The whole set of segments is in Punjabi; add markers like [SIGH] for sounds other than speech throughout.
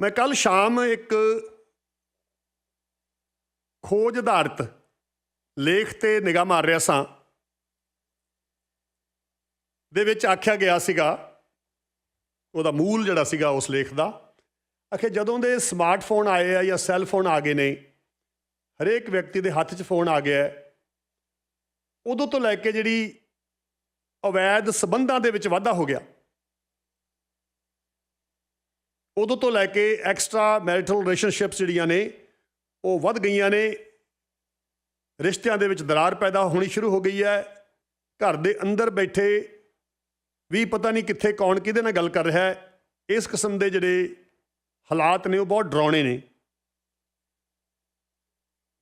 ਮੈਂ ਕੱਲ ਸ਼ਾਮ ਇੱਕ ਖੋਜ ਆਧਾਰਿਤ ਲੇਖ ਤੇ ਨਿਗਾਹ ਮਾਰ ਰਿਹਾ ਸਾਂ। ਦੇ ਵਿੱਚ ਆਖਿਆ ਗਿਆ ਸੀਗਾ, ਉਹਦਾ ਮੂਲ ਜਿਹੜਾ ਸੀਗਾ ਉਸ ਲੇਖ ਦਾ ਅਖੇ ਜਦੋਂ ਦੇ ਸਮਾਰਟਫੋਨ ਆਏ ਆ ਜਾਂ ਸੈੱਲ ਫੋਨ ਆ ਗਏ ਨੇ, ਹਰੇਕ ਵਿਅਕਤੀ ਦੇ ਹੱਥ 'ਚ ਫੋਨ ਆ ਗਿਆ ਉਦੋਂ ਤੋਂ ਲੈ ਕੇ ਜਿਹੜੀ ਅਵੈਧ ਸਬੰਧਾਂ ਦੇ ਵਿੱਚ ਵਾਧਾ ਹੋ ਗਿਆ। ਉਦੋਂ ਤੋਂ ਲੈ ਕੇ ਐਕਸਟਰਾ ਮੈਰਿਟਲ ਰਿਲੇਸ਼ਨਸ਼ਿਪਸ ਜਿਹੜੀਆਂ ਨੇ, ਉਹ ਵੱਧ ਗਈਆਂ ਨੇ। ਰਿਸ਼ਤਿਆਂ ਦੇ ਵਿੱਚ ਦਰਾਰ ਪੈਦਾ ਹੋਣੀ ਸ਼ੁਰੂ ਹੋ ਗਈ ਹੈ। ਘਰ ਦੇ ਅੰਦਰ ਬੈਠੇ ਵੀ ਪਤਾ ਨਹੀਂ ਕਿੱਥੇ ਕੌਣ ਕਿਹਦੇ ਨਾਲ ਗੱਲ ਕਰ ਰਿਹਾ ਹੈ, ਇਸ ਕਿਸਮ ਦੇ ਜਿਹੜੇ ਹਾਲਾਤ ਨੇ, ਉਹ ਬਹੁਤ ਡਰਾਉਣੇ ਨੇ।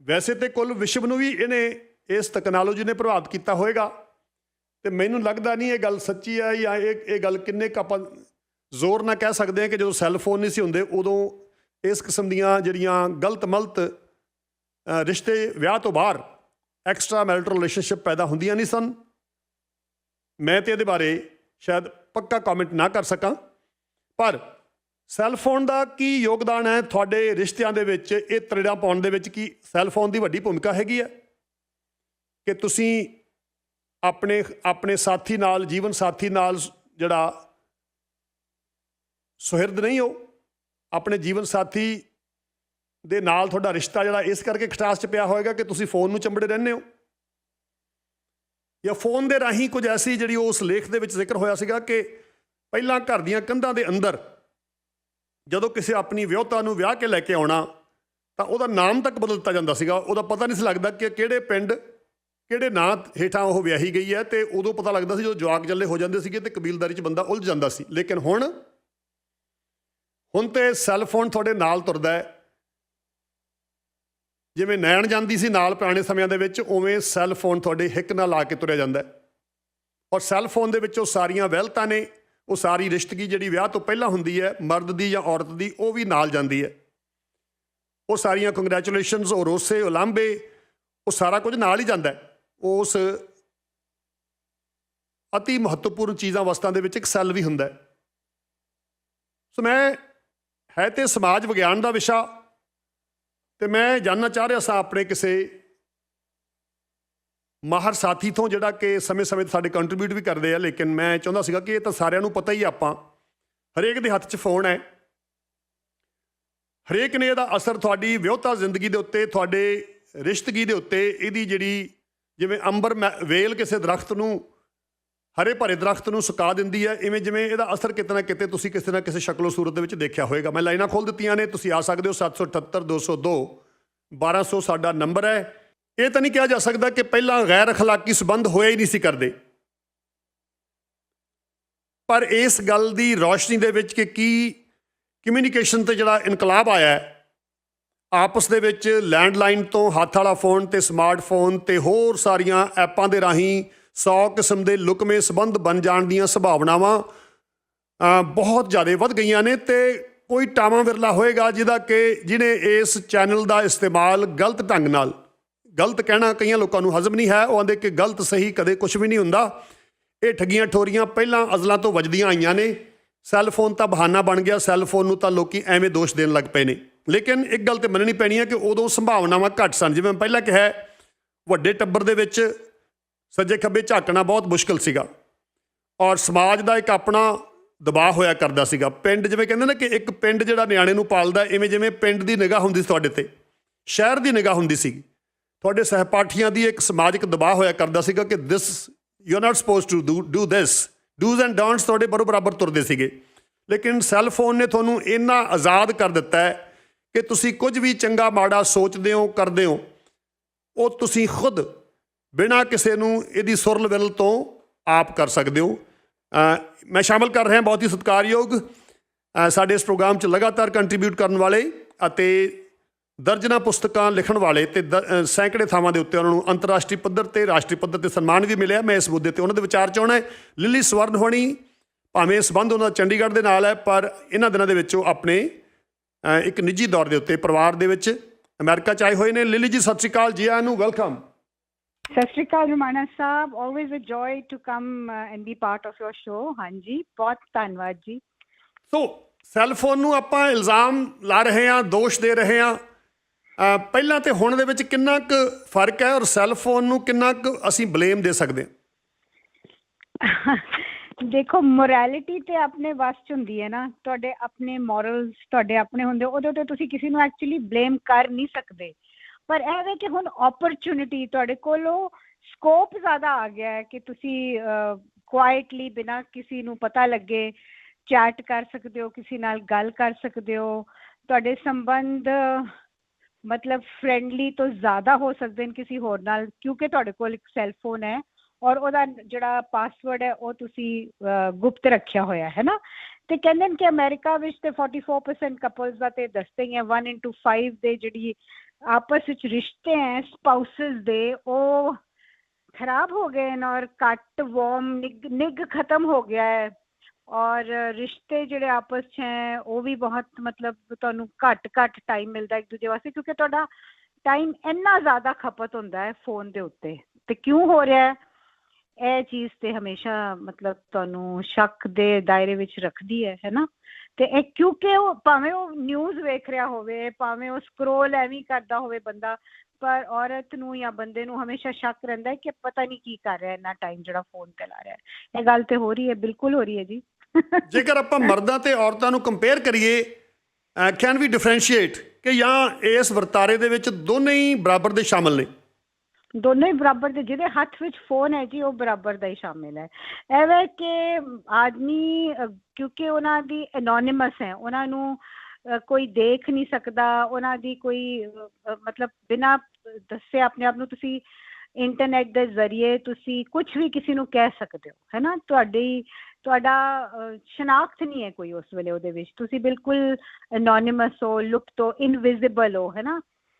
ਵੈਸੇ ਤੇ ਕੁੱਲ ਵਿਸ਼ਵ ਨੂੰ ਵੀ ਇਹਨੇ, ਇਸ ਟੈਕਨੋਲੋਜੀ ਨੇ ਪ੍ਰਭਾਵਿਤ ਕੀਤਾ ਹੋਵੇਗਾ ਤੇ ਮੈਨੂੰ ਲੱਗਦਾ ਨਹੀਂ ਇਹ ਗੱਲ ਸੱਚੀ ਹੈ ਜਾਂ ਇਹ ਇਹ ਗੱਲ ਕਿੰਨੇ ਕੁ ਆਪਾਂ ਜ਼ੋਰ ਨਾਲ ਕਹਿ ਸਕਦੇ ਹਾਂ ਕਿ ਜਦੋਂ ਸੈੱਲ ਫੋਨ ਨਹੀਂ ਸੀ ਹੁੰਦੇ, ਉਦੋਂ ਇਸ ਕਿਸਮ ਦੀਆਂ ਜਿਹੜੀਆਂ ਗਲਤ ਮਲਤ ਰਿਸ਼ਤੇ ਵਿਆਹ ਤੋਂ ਬਾਹਰ ਐਕਸਟਰਾ ਮੈਰਿਟਲ ਰਿਲੇਸ਼ਨਸ਼ਿਪ ਪੈਦਾ ਹੁੰਦੀਆਂ ਨਹੀਂ ਸਨ। ਮੈਂ ਤੇ ਇਹਦੇ ਬਾਰੇ ਸ਼ਾਇਦ ਪੱਕਾ ਕਮੈਂਟ ਨਾ ਕਰ ਸਕਾਂ। ਪਰ ਸੈੱਲ ਫੋਨ ਦਾ ਕੀ ਯੋਗਦਾਨ ਹੈ? ਤੁਹਾਡੇ ਰਿਸ਼ਤਿਆਂ ਦੇ ਵਿੱਚ ਇਹ ਤਰੇੜਾਂ ਪਾਉਣ ਦੇ ਵਿੱਚ ਕੀ ਸੈੱਲ ਫੋਨ ਦੀ ਵੱਡੀ ਭੂਮਿਕਾ ਹੈਗੀ ਹੈ? ਕਿ ਤੁਸੀਂ ਆਪਣੇ ਆਪਣੇ ਸਾਥੀ ਨਾਲ, ਜੀਵਨ ਸਾਥੀ ਨਾਲ ਜਿਹੜਾ ਸੁਹਿਰਦ ਨਹੀਂ ਹੋ ਆਪਣੇ ਜੀਵਨ ਸਾਥੀ ਦੇ ਨਾਲ ਤੁਹਾਡਾ ਰਿਸ਼ਤਾ ਜਿਹੜਾ ਇਸ ਕਰਕੇ ਖਟਾਸ ਚ ਪਿਆ ਹੋਏਗਾ ਕਿ ਤੁਸੀਂ ਫੋਨ ਨੂੰ ਚੰਬੜੇ ਰਹਿੰਦੇ ਹੋ। ਜਾਂ ਫੋਨ ਦੇ ਰਾਹੀਂ ਕੁਝ ਐਸੀ ਜਿਹੜੀ ਉਸ ਲੇਖ ਦੇ ਵਿੱਚ ਜ਼ਿਕਰ ਹੋਇਆ ਸੀਗਾ ਕਿ ਪਹਿਲਾਂ ਘਰ ਦੀਆਂ ਕੰਧਾਂ ਦੇ ਅੰਦਰ ਜਦੋਂ ਕਿਸੇ ਆਪਣੀ ਵਿਆਹਤਾ ਨੂੰ ਵਿਆਹ ਕੇ ਲੈ ਕੇ ਆਉਣਾ, ਤਾਂ ਉਹਦਾ ਨਾਮ ਤੱਕ ਬਦਲ ਦਿੱਤਾ ਜਾਂਦਾ ਸੀਗਾ। ਉਹਦਾ ਪਤਾ ਨਹੀਂ ਸੀ ਲੱਗਦਾ ਕਿ ਕਿਹੜੇ ਪਿੰਡ, ਕਿਹੜੇ ਨਾਂ ਹੇਠਾਂ ਉਹ ਵਿਆਹੀ ਗਈ ਹੈ ਤੇ ਉਦੋਂ ਪਤਾ ਲੱਗਦਾ ਸੀ ਜਦੋਂ ਜਵਾਕ ਜੱਲੇ ਹੋ ਜਾਂਦੇ ਸੀਗੇ ਤੇ ਕਬੀਲਦਾਰੀ 'ਚ ਬੰਦਾ ਉਲਝ ਜਾਂਦਾ ਸੀ। ਲੇਕਿਨ ਹੁਣ ਹੁਣ ਤੇ ਸੈੱਲ ਫੋਨ ਤੁਹਾਡੇ ਨਾਲ ਤੁਰਦਾ ਹੈ। ਜਿਵੇਂ ਨੈਣ ਜਾਂਦੀ ਸੀ ਨਾਲ ਪੁਰਾਣੇ ਸਮਿਆਂ ਦੇ ਵਿੱਚ, ਉਵੇਂ ਸੈੱਲ ਫੋਨ ਤੁਹਾਡੇ ਹਿੱਕ ਨਾਲ ਲਾ ਕੇ ਤੁਰਿਆ ਜਾਂਦਾ ਹੈ। ਔਰ ਸੈੱਲ ਫੋਨ ਦੇ ਵਿੱਚ ਉਹ ਸਾਰੀਆਂ ਵਹਿਲਤਾਂ ਨੇ, ਉਹ ਸਾਰੀ ਰਿਸ਼ਤਗੀ ਜਿਹੜੀ ਵਿਆਹ ਤੋਂ ਪਹਿਲਾਂ ਹੁੰਦੀ ਹੈ, ਮਰਦ ਦੀ ਜਾਂ ਔਰਤ ਦੀ, ਉਹ ਵੀ ਨਾਲ ਜਾਂਦੀ ਹੈ। ਉਹ ਸਾਰੀਆਂ ਕੰਗ੍ਰੈਚੁਲੇਸ਼ਨਸ ਉਹ ਰੋਸੇ, ਉਹ ਉਹ ਸਾਰਾ ਕੁਝ ਨਾਲ ਹੀ ਜਾਂਦਾ ਹੈ। ਉਸ ਅਤੀ ਮਹੱਤਵਪੂਰਨ ਚੀਜ਼ਾਂ, ਵਸਤਾਂ ਦੇ ਵਿੱਚ ਇੱਕ ਸੈੱਲ ਵੀ ਹੁੰਦਾ ਸੋ ਮੈਂ ਹੈ ਤੇ ਸਮਾਜ ਵਿਗਿਆਨ ਦਾ ਵਿਸ਼ਾ। ਤੇ ਮੈਂ ਜਾਨਣਾ ਚਾਹ ਰਿਹਾ ਸਾਂ ਆਪਣੇ ਕਿਸੇ ਮਾਹਰ ਸਾਥੀ ਤੋਂ, ਜਿਹੜਾ ਕਿ ਸਮੇਂ-ਸਮੇਂ ਤੇ ਸਾਡੇ ਕੰਟਰੀਬਿਊਟ ਵੀ ਕਰਦੇ ਆ, ਲੇਕਿਨ ਮੈਂ ਚਾਹੁੰਦਾ ਸੀਗਾ ਕਿ ਇਹ ਤਾਂ ਸਾਰਿਆਂ ਨੂੰ ਪਤਾ ਹੀ ਆਪਾਂ। ਹਰੇਕ ਦੇ ਹੱਥ 'ਚ ਫੋਨ ਹੈ। ਹਰੇਕ ਨੇ ਇਹਦਾ ਅਸਰ ਤੁਹਾਡੀ ਵਿਆਹਤਾ ਜ਼ਿੰਦਗੀ ਦੇ ਉੱਤੇ, ਤੁਹਾਡੇ ਰਿਸ਼ਤਗੀ ਦੇ ਉੱਤੇ, ਇਹਦੀ ਜਿਹੜੀ ਜਿਵੇਂ ਅੰਬਰ ਮੈ- ਵੇਲ ਕਿਸੇ ਦਰਖਤ ਨੂੰ ਹਰੇ ਭਰੇ ਦਰਖਤ ਨੂੰ ਸੁਕਾ ਦਿੰਦੀ ਹੈ। ਇਵੇਂ ਜਿਵੇਂ ਇਹਦਾ ਅਸਰ ਕਿਤੇ ਨਾ ਕਿਤੇ ਤੁਸੀਂ ਕਿਸੇ ਨਾ ਕਿਸੇ ਸ਼ਕਲੋਂ ਸੂਰਤ ਦੇ ਵਿੱਚ ਦੇਖਿਆ ਹੋਵੇਗਾ ਮੈਂ ਲਾਈਨਾਂ ਖੋਲ ਦਿੱਤੀਆਂ ਨੇ, ਤੁਸੀਂ ਆ ਸਕਦੇ ਹੋ। 778 202 1200 ਸਾਡਾ ਨੰਬਰ ਹੈ। ਇਹ ਤਾਂ ਨਹੀਂ ਕਿਹਾ ਜਾ ਸਕਦਾ ਕਿ ਪਹਿਲਾਂ ਗੈਰ ਅਖਲਾਕੀ ਸਬੰਧ ਹੋਇਆ ਹੀ ਨਹੀਂ ਸੀ ਕਰਦੇ। ਪਰ ਇਸ ਗੱਲ ਦੀ ਰੌਸ਼ਨੀ ਦੇ ਵਿੱਚ ਕਿ ਕੀ ਕਮਿਊਨੀਕੇਸ਼ਨ ਤੇ ਜਿਹੜਾ ਇਨਕਲਾਬ ਆਇਆ ਹੈ, ਆਪਸ ਦੇ ਵਿੱਚ ਲੈਂਡਲਾਈਨ ਤੋਂ, ਹੱਥ ਵਾਲਾ ਫੋਨ ਤੇ ਸਮਾਰਟਫੋਨ ਤੇ ਹੋਰ ਸਾਰੀਆਂ ਐਪਾਂ ਦੇ ਰਾਹੀਂ 100 ਕਿਸਮ ਦੇ ਲੁਕਵੇਂ ਸੰਬੰਧ ਬਣ ਜਾਣ ਦੀਆਂ ਸੰਭਾਵਨਾਵਾਂ ਬਹੁਤ ਜ਼ਿਆਦਾ ਵੱਧ ਗਈਆਂ ਨੇ ਤੇ ਕੋਈ ਟਾਵਾਂ ਵਿਰਲਾ ਹੋਏਗਾ ਜਿਹਦਾ ਕਿ ਜਿਹਨੇ ਇਸ ਚੈਨਲ ਦਾ ਇਸਤੇਮਾਲ ਗਲਤ ਢੰਗ ਨਾਲ, ਗਲਤ ਕਹਿਣਾ ਕਈਆਂ ਲੋਕਾਂ ਨੂੰ ਹਜ਼ਮ ਨਹੀਂ ਹੈ, ਉਹ ਆਂਦੇ ਕਿ ਗਲਤ ਸਹੀ ਕਦੇ ਕੁਝ ਵੀ ਨਹੀਂ ਹੁੰਦਾ। ਇਹ ਠੱਗੀਆਂ ਠੋਰੀਆਂ ਪਹਿਲਾਂ ਅਜ਼ਲਾਂ ਤੋਂ ਵੱਜਦੀਆਂ ਆਈਆਂ ਨੇ, ਸੈੱਲ ਫੋਨ ਤਾਂ ਬਹਾਨਾ ਬਣ ਗਿਆ, ਸੈੱਲ ਫੋਨ ਨੂੰ ਤਾਂ ਲੋਕੀ ਐਵੇਂ ਦੋਸ਼ ਦੇਣ ਲੱਗ ਪਏ ਨੇ। ਲੇਕਿਨ ਇੱਕ ਗੱਲ ਤੇ ਮੰਨਣੀ ਪੈਣੀ ਹੈ ਕਿ ਉਦੋਂ ਸੰਭਾਵਨਾਵਾਂ ਘੱਟ ਸਨ, ਜਿਵੇਂ ਮੈਂ ਪਹਿਲਾਂ ਕਿਹਾ ਵੱਡੇ ਟੱਬਰ ਦੇ ਵਿੱਚ ਸੱਜੇ ਖੱਬੇ ਝਾਕਣਾ ਬਹੁਤ ਮੁਸ਼ਕਲ ਸੀਗਾ ਔਰ ਸਮਾਜ ਦਾ ਇੱਕ ਆਪਣਾ ਦਬਾਅ ਹੋਇਆ ਕਰਦਾ ਸੀਗਾ। ਪਿੰਡ ਜਿਵੇਂ ਕਹਿੰਦੇ ਨੇ ਕਿ ਇੱਕ ਪਿੰਡ ਜਿਹੜਾ ਨਿਆਣੇ ਨੂੰ ਪਾਲਦਾ, ਇਵੇਂ ਜਿਵੇਂ ਪਿੰਡ ਦੀ ਨਿਗਾਹ ਹੁੰਦੀ ਸੀ ਤੁਹਾਡੇ ਤੇ, ਸ਼ਹਿਰ ਦੀ ਨਿਗਾਹ ਹੁੰਦੀ ਸੀ ਤੁਹਾਡੇ ਸਹਿਪਾਠੀਆਂ ਦੀ ਇੱਕ ਸਮਾਜਿਕ ਦਬਾਅ ਹੋਇਆ ਕਰਦਾ ਸੀਗਾ ਕਿ this you are not supposed to do do this dos and don'ts ਤੁਹਾਡੇ ਬਰੋ ਬਰਾਬਰ ਤੁਰਦੇ ਸੀਗੇ। ਲੇਕਿਨ ਸੈੱਲ ਫੋਨ ਨੇ ਤੁਹਾਨੂੰ ਇੰਨਾ ਆਜ਼ਾਦ ਕਰ ਦਿੱਤਾ ਹੈ ਕਿ ਤੁਸੀਂ ਕੁਝ ਵੀ ਚੰਗਾ ਮਾੜਾ ਸੋਚਦੇ ਹੋ, ਕਰਦੇ ਹੋ, ਉਹ ਤੁਸੀਂ ਖੁਦ ਬਿਨਾਂ ਕਿਸੇ ਨੂੰ ਇਹਦੀ ਸੁਰਲ ਵਿਰਲ ਤੋਂ ਆਪ ਕਰ ਸਕਦੇ ਹੋ। ਮੈਂ ਸ਼ਾਮਲ ਕਰ ਰਿਹਾ ਬਹੁਤ ਹੀ ਸਤਿਕਾਰਯੋਗ ਸਾਡੇ ਇਸ ਪ੍ਰੋਗਰਾਮ 'ਚ ਲਗਾਤਾਰ ਕੰਟਰੀਬਿਊਟ ਕਰਨ ਵਾਲੇ ਅਤੇ ਦਰਜਨਾ ਪੁਸਤਕਾਂ ਲਿਖਣ ਵਾਲੇ ਤੇ ਦ- ਸੈਂਕੜੇ ਥਾਵਾਂ ਦੇ ਉੱਤੇ ਉਹਨਾਂ ਨੂੰ ਅੰਤਰਰਾਸ਼ਟਰੀ ਪੱਧਰ ਤੇ, ਰਾਸ਼ਟਰੀ ਪੱਧਰ ਤੇ ਸਨਮਾਨ ਵੀ ਮਿਲਿਆ। ਮੈਂ ਇਸ ਮੁੱਦੇ ਤੇ ਉਹਨਾਂ ਦੇ ਵਿਚਾਰ ਚਾਹਣਾ ਹੈ। ਲਿਲੀ ਸਵਰਨ ਹੋਣੀ ਭਾਵੇਂ ਸੰਬੰਧ ਉਹਨਾਂ ਦਾ ਚੰਡੀਗੜ੍ਹ ਦੇ ਨਾਲ ਹੈ, ਪਰ ਇਹਨਾਂ ਦਿਨਾਂ ਦੇ ਵਿੱਚ ਉਹ ਆਪਣੇ ਇੱਕ ਨਿੱਜੀ ਦੌਰ ਦੇ ਉੱਤੇ ਪਰਿਵਾਰ ਦੇ ਵਿੱਚ ਅਮਰੀਕਾ ਚ ਆਏ ਹੋਏ ਨੇ। ਲਿਲੀ ਜੀ, ਸਤਿ ਸ਼੍ਰੀ ਅਕਾਲ। ਜੀ ਆਇਆਂ ਨੂੰ ਵੈਲਕਮ ਸਤਿ ਸ਼੍ਰੀ ਅਕਾਲ Ramana sahib always a joy to come and be part of your show ਹਾਂਜੀ ਬਹੁਤ ਧੰਨਵਾਦ ਜੀ ਸੋ ਸੈੱਲ ਫੋਨ ਨੂੰ ਆਪਾਂ ਇਲਜ਼ਾਮ ਲਾ ਰਹੇ ਹਾਂ ਦੋਸ਼ ਦੇ ਰਹੇ ਹਾਂ ਪਹਿਲਾਂ ਤੇ ਹੁਣ ਦੇ ਵਿੱਚ ਕਿੰਨਾ ਕੁ ਫ਼ਰਕ ਹੈ ਔਰ ਸੈੱਲ ਫੋਨ ਨੂੰ ਕਿੰਨਾ ਕੁ ਅਸੀਂ ਬਲੇਮ ਦੇ ਸਕਦੇ ਹਾਂ ਦੇਖੋ ਮੋਰੈਲਿਟੀ ਤੇ ਆਪਣੇ ਵੱਸ ਚ ਹੁੰਦੀ ਹੈ ਨਾ ਤੁਹਾਡੇ ਆਪਣੇ ਮੋਰਲਸ ਤੁਹਾਡੇ ਆਪਣੇ ਹੁੰਦੇ ਉਹਦੇ ਤੇ ਤੁਸੀਂ ਕਿਸੇ ਨੂੰ ਐਕਚੁਅਲੀ ਬਲੇਮ ਕਰ ਨਹੀਂ ਸਕਦੇ ਪਰ ਐਵੇਂ ਕਿ ਹੁਣ ਓਪਰਚ्युनिटी ਤੁਹਾਡੇ ਕੋਲੋਂ ਸਕੋਪ ਜ਼ਿਆਦਾ ਆ ਗਿਆ ਹੈ ਕਿ ਤੁਸੀਂ ਕੁਆਇਟਲੀ ਬਿਨਾ ਕਿਸੇ ਨੂੰ ਪਤਾ ਲੱਗੇ ਚੈਟ ਕਰ ਸਕਦੇ ਹੋ, ਕਿਸੇ ਨਾਲ ਗੱਲ ਕਰ ਸਕਦੇ ਹੋ, ਤੁਹਾਡੇ ਸੰਬੰਧ ਮਤਲਬ ਫਰੈਂਡਲੀ ਤੋਂ ਜ਼ਿਆਦਾ ਹੋ ਸਕਦੇ ਨੇ ਕਿਸੇ ਹੋਰ ਨਾਲ, ਕਿਉਂਕਿ ਤੁਹਾਡੇ ਕੋਲ ਇੱਕ ਸੈੱਲ ਫੋਨ ਹੈ ਔਰ ਉਹਦਾ ਜਿਹੜਾ ਪਾਸਵਰਡ ਹੈ ਉਹ ਤੁਸੀਂ ਗੁਪਤ ਰੱਖਿਆ ਹੋਇਆ ਹੈ ਨਾ? ਤੇ ਕਹਿੰਦੇ ਨੇ ਕਿ ਅਮਰੀਕਾ ਵਿੱਚ ਤੇ 44% ਕਪਲਸ ਦਾ ਤੇ ਦੱਸਦੇ ਹੀ ਹੈ 1 5 ਦੇ ਜਿਹੜੀ ਆਪਸ ਵਿੱਚ ਰਿਸ਼ਤੇ ਹੈ ਸਪਾਊਸਸ ਦੇ, ਉਹ ਖਰਾਬ ਹੋ ਗਏ ਨੇ ਔਰ ਕੱਟ ਵਾਰਮ ਨਿਗ ਖਤਮ ਹੋ ਗਿਆ ਹੈ। ਔਰ ਰਿਸ਼ਤੇ ਜਿਹੜੇ ਆਪਸ 'ਚ ਹੈ, ਉਹ ਵੀ ਬਹੁਤ ਮਤਲਬ ਤੁਹਾਨੂੰ ਘੱਟ ਘੱਟ ਟਾਈਮ ਮਿਲਦਾ ਇੱਕ ਦੂਜੇ ਵਾਸਤੇ, ਕਿਉਂਕਿ ਤੁਹਾਡਾ ਟਾਈਮ ਇੰਨਾ ਜ਼ਿਆਦਾ ਖਪਤ ਹੁੰਦਾ ਹੈ ਫੋਨ ਦੇ ਉੱਤੇ। ਤੇ ਕਿਉਂ ਹੋ ਰਿਹਾ ਇਹ ਚੀਜ਼ ਤੇ ਹਮੇਸ਼ਾ ਮਤਲਬ ਤੁਹਾਨੂੰ ਸ਼ੱਕ ਦੇ ਦਾਇਰੇ ਵਿੱਚ ਰੱਖਦੀ ਹੈ ਹੈ ਤੇ ਇਹ ਕਿਉਂਕਿ ਉਹ ਭਾਵੇਂ ਉਹ ਨਿਊਜ਼ ਵੇਖ ਰਿਹਾ ਹੋਵੇ, ਭਾਵੇਂ ਉਹ ਸਕਰੋਲ ਐਵੇਂ ਕਰਦਾ ਹੋਵੇ ਬੰਦਾ, ਪਰ ਔਰਤ ਨੂੰ ਜਾਂ ਬੰਦੇ ਨੂੰ ਹਮੇਸ਼ਾ ਸ਼ੱਕ ਰਹਿੰਦਾ ਹੈ ਕਿ ਪਤਾ ਨਹੀਂ ਕੀ ਕਰ ਰਿਹਾ, ਇੰਨਾ ਟਾਈਮ ਜਿਹੜਾ ਫੋਨ ਤੇ ਲਾ ਰਿਹਾ ਹੈ। ਇਹ ਗੱਲ ਤੇ ਹੋ ਰਹੀ ਹੈ, ਬਿਲਕੁਲ ਹੋ ਰਹੀ ਹੈ ਜੀ। [LAUGHS] ਜੇਕਰ ਆਪਾਂ ਮਰਦਾਂ ਤੇ ਔਰਤਾਂ ਨੂੰ ਕੰਪੇਅਰ ਕਰੀਏ ਕੈਨ ਵੀ ਡਿਫਰੈਂਸ਼ੀਏਟ ਕਿ ਜਾਂ ਇਸ ਵਰਤਾਰੇ ਦੇ ਵਿੱਚ ਦੋਨੇ ਹੀ ਬਰਾਬਰ ਦੇ ਸ਼ਾਮਲ ਨੇ? ਦੋਨੋਂ ਹੀ ਬਰਾਬਰ ਦੇ, ਜਿਹਦੇ ਹੱਥ ਵਿੱਚ ਫੋਨ ਹੈ ਜੀ, ਉਹ ਬਰਾਬਰ ਦਾ ਹੀ ਸ਼ਾਮਿਲ ਹੈ। ਐਵੇਂ ਕਿ ਆਦਮੀ ਕਿਉਂਕਿ ਉਹਨਾਂ ਦੀ ਐਨੋਨਿਮਸ ਹੈ, ਉਹਨਾਂ ਨੂੰ ਕੋਈ ਦੇਖ ਨਹੀਂ ਸਕਦਾ, ਉਹਨਾਂ ਦੀ ਕੋਈ ਮਤਲਬ ਬਿਨਾ ਦੱਸੇ ਆਪਣੇ ਆਪ ਨੂੰ ਤੁਸੀਂ ਇੰਟਰਨੈਟ ਦੇ ਜ਼ਰੀਏ ਤੁਸੀਂ ਕੁਝ ਵੀ ਕਿਸੇ ਨੂੰ ਕਹਿ ਸਕਦੇ ਹੋ, ਹੈ ਨਾ? ਤੁਹਾਡੀ, ਤੁਹਾਡਾ ਸ਼ਨਾਖਤ ਨਹੀਂ ਹੈ ਕੋਈ ਉਸ ਵੇਲੇ ਉਹਦੇ ਵਿੱਚ। ਤੁਸੀਂ ਬਿਲਕੁਲ ਐਨੋਨਿਮਸ ਹੋ, ਲੁਪਤ ਹੋ ਇਨਵਿਜ਼ੀਬਲ ਹੋ, ਹੈ